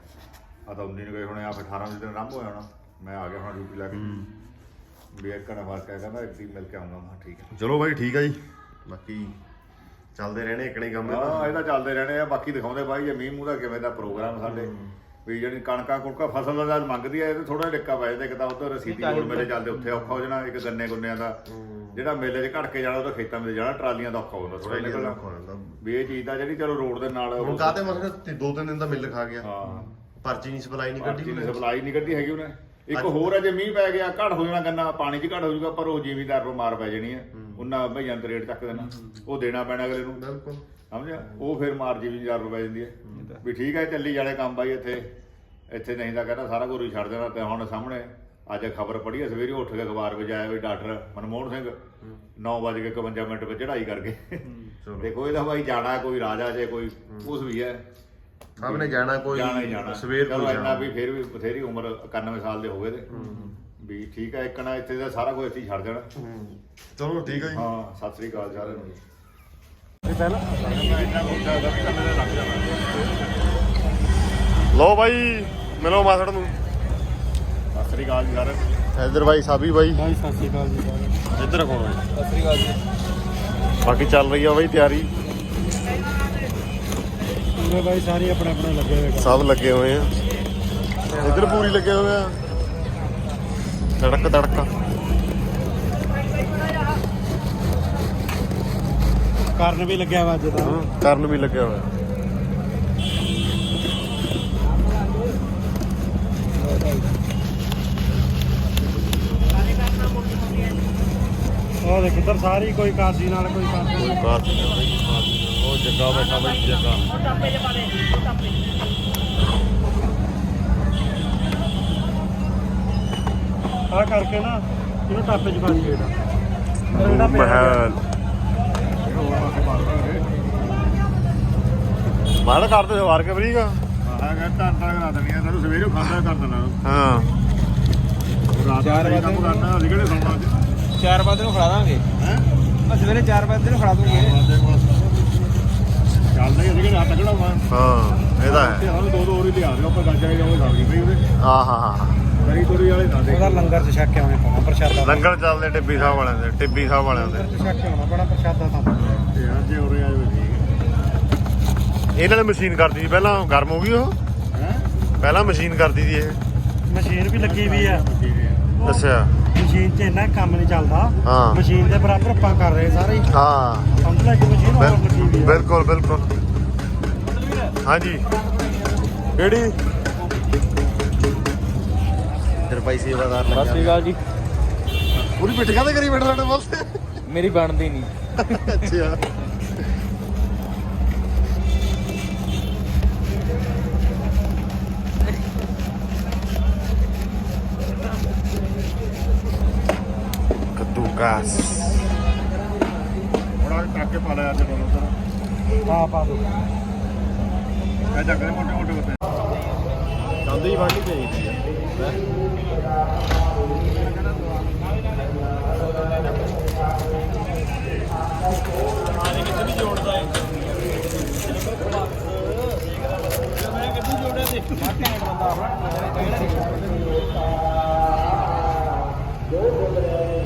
ਆ ਤਾਂ 19 ਨੂੰ ਗਏ ਹੋਣੇ ਆ ਫਿਰ 18 ਨੂੰ ਦਿਨ ਆਰੰਭ ਹੋ ਜਾਣਾ ਮੈਂ ਆ ਗਿਆ ਹੁਣ ਡਿਊਟੀ ਲਾ ਕੇ। ਵੀ ਇੱਕ ਘੰਟਾ ਫ਼ਰਕ ਹੈ ਕਹਿੰਦਾ ਇੱਕ ਦਿਨ ਮਿਲ ਕੇ ਆਉਂਗਾ ਮੈਂ ਕਿਹਾ ਠੀਕ ਹੈ ਚਲੋ ਬਾਈ ਠੀਕ ਆ ਜੀ। ਬਾਕੀ ਚੱਲਦੇ ਰਹਿਣੇ ਇਕਣੇ ਕੰਮ ਹਾਂ ਇਹ ਤਾਂ ਚੱਲਦੇ ਰਹਿਣੇ ਆ ਬਾਕੀ ਦਿਖਾਉਂਦੇ ਬਾਈ ਜੇ ਮੀਂਹ ਮੂੰਹ ਦਾ ਕਿਵੇਂ ਦਾ ਪ੍ਰੋਗਰਾਮ ਸਾਡੇ। ਵੀ ਜਿਹੜੀ ਕਣਕਾਂ ਕੁਣਕਾਂ ਫਸਲ ਦਾ ਮੰਗਦੀ ਆ ਇਹ ਤੇ ਥੋੜਾ ਡਿੱਕਾ ਪੈ ਜਾਂਦਾ ਇੱਕ ਤਾਂ ਉਧਰ ਰਸੀਦੀ ਰੋਡ ਮੇਲੇ ਚੱਲਦੇ ਉੱਥੇ ਔਖਾ ਹੋ ਜਾਣਾ ਇੱਕ ਗੰਨੇ ਗੁੰਨਿਆਂ ਦਾ। ਜਿਹੜਾ ਮੇਲੇ 'ਚ ਘੜ ਕੇ ਜਾਣਾ ਉਹ ਤਾਂ ਖੇਤਾਂ ਵਿੱਚ ਜਾਣਾ ਟਰਾਲੀਆਂ ਦਾ ਔਖਾ ਹੋ ਜਾਂਦਾ ਥੋੜਾ ਨਿਕਲਣਾ ਵੀ ਇਹ ਚੀਜ਼ ਦਾ ਜਿਹੜੀ ਚਲੋ ਰੋਡ ਦੇ ਨਾਲ ਹੁਣ ਕਾਤੇ ਮਸਲੇ ਦੋ ਤਿੰਨ ਦਿਨ ਦਾ ਮਿਲ ਖਾ ਗਿਆ। ਹਾਂ। ਪਰਚੀ ਨਹੀਂ ਸਪਲਾਈ ਨਹੀਂ ਕੱਢੀ ਸਪਲਾਈ ਨਹੀਂ ਕੱਢੀ ਹੈਗੀ ਉਹਨੇ। ਇੱਕ ਹੋਰ ਹੈ ਜੇ ਮੀਂਹ ਪੈ ਗਿਆ ਘੜ ਹੋ ਜਾਣਾ ਗੰਨਾ ਪਾਣੀ 'ਚ ਘੜ ਹੋ ਜਾਊਗਾ ਪਰ ਉਹ ਜ਼ਿਮੀਦਾਰ ਨੂੰ ਮਾਰ ਪੈ ਜਾਣੀ ਹੈ। ਉਹਨਾਂ ਭਈਆਂ ਤੇ ਰੇਟ ਚੱਕ ਦੇਣਾ। ਉਹ ਦੇਣਾ ਪੈਣਾ ਅਗਲੇ ਨੂੰ। ਬਿਲਕੁਲ। ਸਮਝਿਆ? ਉਹ ਫਿਰ ਮਾਰ ਜ਼ਿਮੀਦਾਰ ਨੂੰ ਪੈ ਜਾਂਦੀ ਹੈ ਵੀ ਠੀਕ ਹੈ ਚੱਲੀ ਜਾਣੇ ਕੰਮ ਬਾਈ ਇੱਥੇ। ਇੱਥੇ ਨਹੀਂ ਤਾਂ ਕਹਿੰਦਾ ਸਾਰਾ ਕੁਝ ਛੱਡ ਦੇਣਾ ਤੇ ਹੁਣ ਸਾਹਮਣੇ। ਅੱਜ ਖਬਰ ਪੜ੍ਹੀ ਹੈ ਸਵੇਰੇ ਉੱਠ ਕੇ ਅਖਬਾਰ ਵਿੱਚ ਆਇਆ ਵੀ ਡਾਕਟਰ ਮਨਮੋਹਨ ਸਿੰਘ 9:51 ਮਿੰਟ 'ਤੇ ਚੜ੍ਹਾਈ ਕਰ ਗਏ ਚਲੋ। ਦੇਖੋ ਇਹਦਾ ਭਾਈ ਜਾਣਾ ਕੋਈ ਰਾਜਾ ਜੇ ਕੋਈ ਕੁਛ ਵੀ ਹੈ। ਸਭ ਨੇ ਜਾਣਾ ਕੋਈ ਜਾਣਾ ਹੀ ਜਾਣਾ। ਸਵੇਰ ਚਲੋ ਕੋਈ ਇੰਨਾ ਜਾਣਾ। ਵੀ ਫਿਰ ਵੀ ਬਥੇਰੀ ਉਮਰ 91 ਸਾਲ ਦੇ ਹੋ ਗਏ ਤੇ। ਵੀ ਠੀਕ ਹੈ ਇੱਕ ਨਾ ਇੱਥੇ ਦਾ ਸਾਰਾ ਕੁਝ ਇੱਥੇ ਹੀ ਛੱਡ ਜਾਣਾ। ਚਲੋ ਠੀਕ ਹੈ ਜੀ। ਹਾਂ ਸਤਿ ਸ੍ਰੀ ਅਕਾਲ ਸਾਰਿਆਂ ਨੂੰ। ਪਹਿਲਾਂ ਮੈਂ ਇੰਨਾ ਮੁੱਦਾ ਦਾ ਵੀ ਕੰਮ ਲੱਗ ਜਾਣਾ ਲੋ ਬਾਈ ਮਿਲੋ ਮਾਸੜ ਨੂੰ। ਸਤਿ ਸ੍ਰੀ ਅਕਾਲ ਜੀ ਸਾਰਿਆਂ ਨੂੰ। ਇੱਧਰ ਬਾਈ ਸਾਬੀ ਬਾਈ। ਭਾਈ ਸਤਿ ਸ਼੍ਰੀ ਅਕਾਲ ਜੀ ਇੱਧਰ ਕੋਣ ਹੈ? ਸਤਿ ਸ਼੍ਰੀ ਅਕਾਲ ਜੀ। ਬਾਕੀ ਚੱਲ ਰਹੀ ਆ ਬਾਈ ਤਿਆਰੀ। ਪੂਰੇ ਭਾਈ ਸਾਰੇ ਆਪਣੇ ਆਪਣੇ ਲੱਗੇ ਹੋਏ ਸਭ ਲੱਗੇ ਹੋਏ ਆ। ਇੱਧਰ ਪੂਰੀ ਲੱਗੇ ਹੋਏ ਆ। ਤੜਕ ਤੜਕਾ। ਕਰਨ ਵੀ ਲੱਗਿਆ ਵਾ ਅੱਜ ਤਾਂ। ਕਰਨ ਵੀ ਲੱਗਿਆ ਹੋਇਆ। ਉਹ ਦੇਖ ਇੱਧਰ ਸਾਰੀ ਕੋਈ ਕਾਜੀ ਨਾਲ ਕੋਈ ਕਾਰ ਉਹ ਜੱਗਾ ਬੈਠਾ ਬਾਈ ਜੱਗਾ ਆ ਕਰਕੇ ਨਾ ਇਹਨੂੰ ਟਾਪੇ 'ਚ ਫਸ ਗਿਆ ਮਹਿਲ। ਮਾਲ ਕਰਦੇ ਸਵਾਰ ਕੇ ਬਰੀਗਾ ਆਹ ਗਾ ਤਾਂ ਤਾਂ ਕਰਾ ਦੇਣੀ ਆ। ਤੈਨੂੰ ਸਵੇਰੇ ਖਾਂਦਾ ਕਰ ਦੇਣਾ। ਹਾਂ। ਰਾਤ ਚਾਰ ਦਾ ਕੰਮ ਵਜੇ। ਕਰਨਾ ਅਸੀਂ ਕਿਹੜੇ ਸੌਣਾ ਅੱਜ? 4 ਵਜੇ ਨੂੰ ਖੜਾ ਦਾਂਗੇ। ਹੈ? ਸਵੇਰੇ 4 ਵਜੇ ਨੂੰ ਖੜਾ ਦੂੰਗੇ। ਚੱਲਦਾ ਹੀ ਅਸੀਂ ਕਿਹੜੇ ਹੱਥ ਖੜਾ ਹੋਣਾ। ਹਾਂ ਇਹਦਾ ਤੇ ਹੈ। ਸਾਨੂੰ ਦੋ ਦੋ ਹੋਰੀ ਲਿਆ ਦੇ ਆਪਾਂ ਗੱਜ ਕੇ ਜਾਓਗੇ ਸਬਜ਼ੀ ਪਈ ਉਹਦੇ। ਆ ਹਾਂ ਹਾਂ। ਕਰੀ ਤੋਰੀ ਵਾਲੇ ਨਾ ਦੇ। ਉਹਦਾ ਲੰਗਰ 'ਚ ਛੱਕ ਕੇ ਆਉਣੇ ਪੈਣਾ ਪ੍ਰਸ਼ਾਦਾ ਲੰਗਰ ਚੱਲਦੇ ਟਿੱਬੀ ਸਾਹਿਬ ਵਾਲਿਆਂ ਦੇ ਟਿੱਬੀ ਸਾਹਿਬ ਵਾਲਿਆਂ ਦੇ। ਲੰਗਰ 'ਚ ਛੱਕ ਕੇ ਆਉਣਾ ਪੈਣਾ ਪ੍ਰਸ਼ਾਦਾ ਤਾਂ। ਤੇ ਅੱਜ ਉਰੇ ਆਏ ਹੋਏ ਠੀਕ ਇਹਨਾਂ ਨੇ ਮਸ਼ੀਨ ਕਰਦੀ ਸੀ ਪਹਿਲਾਂ ਗਰਮ ਹੋ ਗਈ ਉਹ? ਹੈ? ਪਹਿਲਾਂ ਮਸ਼ੀਨ ਕਰਦੀ ਸੀ ਇਹ। ਮਸ਼ੀਨ ਵੀ ਲੱਗੀ ਵੀ ਆ। ਅੱਛਾ। ਮਸ਼ੀਨ 'ਚ ਇੰਨਾ ਕੰਮ ਨਹੀਂ ਚੱਲਦਾ। ਹਾਂ। ਮਸ਼ੀਨ ਦੇ ਬਰਾਬਰ ਆਪਾਂ ਕਰ ਰਹੇ ਸਾਰੇ। ਹੀ। ਹਾਂ ਸਮਝ ਲੈ ਕਿ ਮਸ਼ੀਨ? ਹੋਰ ਲੱਗੀ ਵੀ ਬਿਲ- ਆ। ਬਿਲਕੁਲ ਬਿਲਕੁਲ। ਹਾਂਜੀ। ਕਿਹੜੀ? ਇਧਰ ਭਾਈ ਸੇਵਾਦਾਰ ਸਤਿ ਸ਼੍ਰੀ ਅਕਾਲ ਜੀ। ਪੂਰੀ ਪਿੱਠ ਕਾਤੇ ਕਰੀ ਬੈਠਾ ਸਾਡੇ ਵਾਸਤੇ ਮੇਰੀ ਬਣਦੀ ਨਹੀਂ। ਅੱਛਾ। ਕਾਸ ਬੜਾ ਟੱਕ ਕੇ ਪਾ ਲਿਆ ਅੱਜ ਦੋਨੋਂ ਤਰ੍ਹਾਂ ਹਾਂ ਪਾ ਦੋ। ਇਹ ਜੱਗ ਦੇ ਮੋਟੇ ਮੋਟੇ ਹੁੰਦੇ ਚਾਂਦੀ ਵਾਲੀ ਚਾਹੀਦੀ ਹੈ I am 16 ਲੋ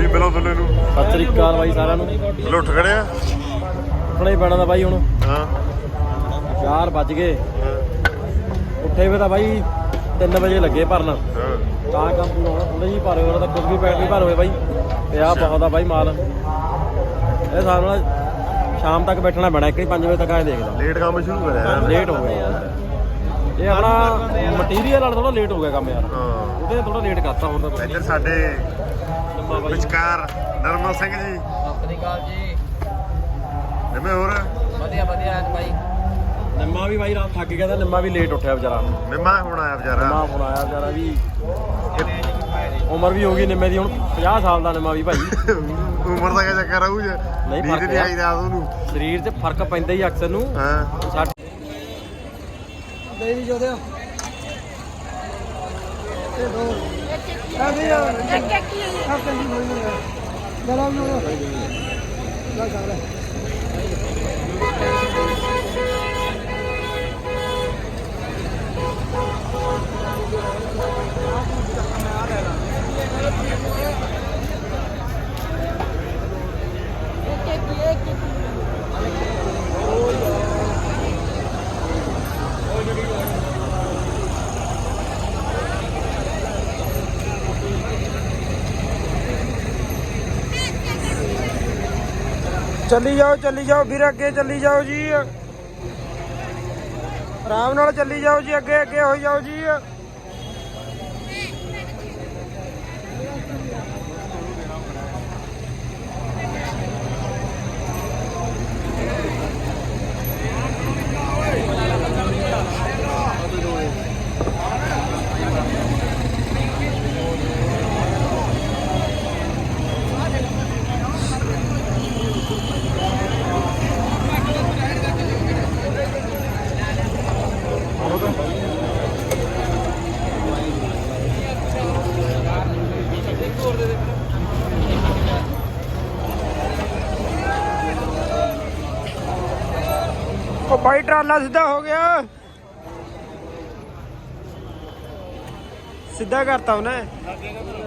ਜੀ ਮਿਲੋ ਦੁੱਲੇ ਨੂੰ। ਸਤਿ ਸ਼੍ਰੀ ਅਕਾਲ ਬਾਈ ਸਾਰਿਆਂ ਨੂੰ। ਲੁੱਟ ਖੜਿਆ ਹੀ ਪੈਣਾ ਦਾ ਬਾਈ ਹੁਣ। ਹਾਂ। 4 ਵੱਜ ਗਏ। ਉੱਠੇ ਵੇ ਤਾਂ ਬਾਈ 3 ਵਜੇ ਲੱਗੇ ਭਰਨ। ਹਾਂ ਤਾਂ ਕੰਮ ਪੂਰਾ ਹੋਣਾ ਥੋੜੇ ਜਿਹੀ ਭਰ ਤਾਂ ਕੁਝ ਵੀ ਪੈਟ ਨਹੀਂ ਭਰ ਹੋਏ ਬਾਈ। ਤੇ ਆ ਬਹੁਤ ਆ ਬਾਈ ਮਾਲ। ਇਹ ਹਿਸਾਬ ਨਾਲ ਸ਼ਾਮ ਤੱਕ ਬੈਠਣਾ ਪੈਣਾ ਇੱਕ 5 ਵਜੇ ਤੱਕ ਆਏ ਦੇਖਦਾ। ਲੇਟ ਕੰਮ ਸ਼ੁਰੂ ਕਰਿਆ ਯਾਰ। ਲੇਟ ਹੋ ਗਿਆ ਯਾਰ। ਇਹ ਆਪਣਾ ਮਟੀਰੀਅਲ ਵਾਲਾ ਥੋੜਾ ਲੇਟ ਹੋ ਗਿਆ ਕੰਮ ਯਾਰ। ਹਾਂ। ਉਹਦੇ ਥੋੜਾ ਲੇਟ ਕਰਤਾ ਹੁਣ ਤਾਂ ਇੱਧਰ ਸਾਡੇ ਵਿਚਕਾਰ ਨਰਮਲ ਸਿੰਘ ਜੀ। ਸਤਿ ਸ੍ਰੀ ਅਕਾਲ ਜੀ। ਨਿੰਮੇ ਹੋਰ। ਵਧੀਆ ਵਧੀਆ ਐਨ ਬਾਈ। ਨਿੰਮਾ ਵੀ ਬਾਈ ਰਾਤ ਥੱਕ ਗਿਆ ਤਾਂ ਨਿੰਮਾ ਵੀ ਲੇਟ ਉੱਠਿਆ ਵਿਚਾਰਾ। ਨਿੰਮਾ ਹੁਣ ਆਇਆ ਵਿਚਾਰਾ। ਨਿੰਮਾ ਹੁਣ ਆਇਆ ਵਿਚਾਰਾ ਵੀ। ਉਮਰ ਵੀ ਹੋ ਗਈ ਨਿੰਮੇ ਦੀ ਹੁਣ 50 ਸਾਲ ਦਾ ਨਿੰਮਾ ਵੀ ਭਾਈ। ਉਮਰ ਦਾ ਕੀ ਚੱਕਰ ਆਊ ਜੇ? ਨਹੀਂ, ਨੀਂਦ ਫ਼ਰਕ ਨਹੀਂ। ਆਈ ਰਾਤ ਉਹਨੂੰ ਸਰੀਰ 'ਚ ਫ਼ਰਕ ਪੈਂਦਾ ਹੀ ਅਕਸਰ ਨੂੰ। ਹਾਂ। ਸਾਡੇ ਚੱਲੀ ਜਾਓ ਚੱਲੀ ਜਾਓ ਵੀਰ, ਅੱਗੇ ਚੱਲੀ ਜਾਓ ਜੀ। ਆਰਾਮ ਨਾਲ ਚੱਲੀ ਜਾਓ ਜੀ, ਅੱਗੇ ਅੱਗੇ ਹੋਈ ਜਾਓ ਜੀ ਉਹ ਬਾਈ ਟਰਾਲਾ ਸਿੱਧਾ ਹੋ ਗਿਆ। ਸਿੱਧਾ ਕਰਤਾ ਉਹਨੇ।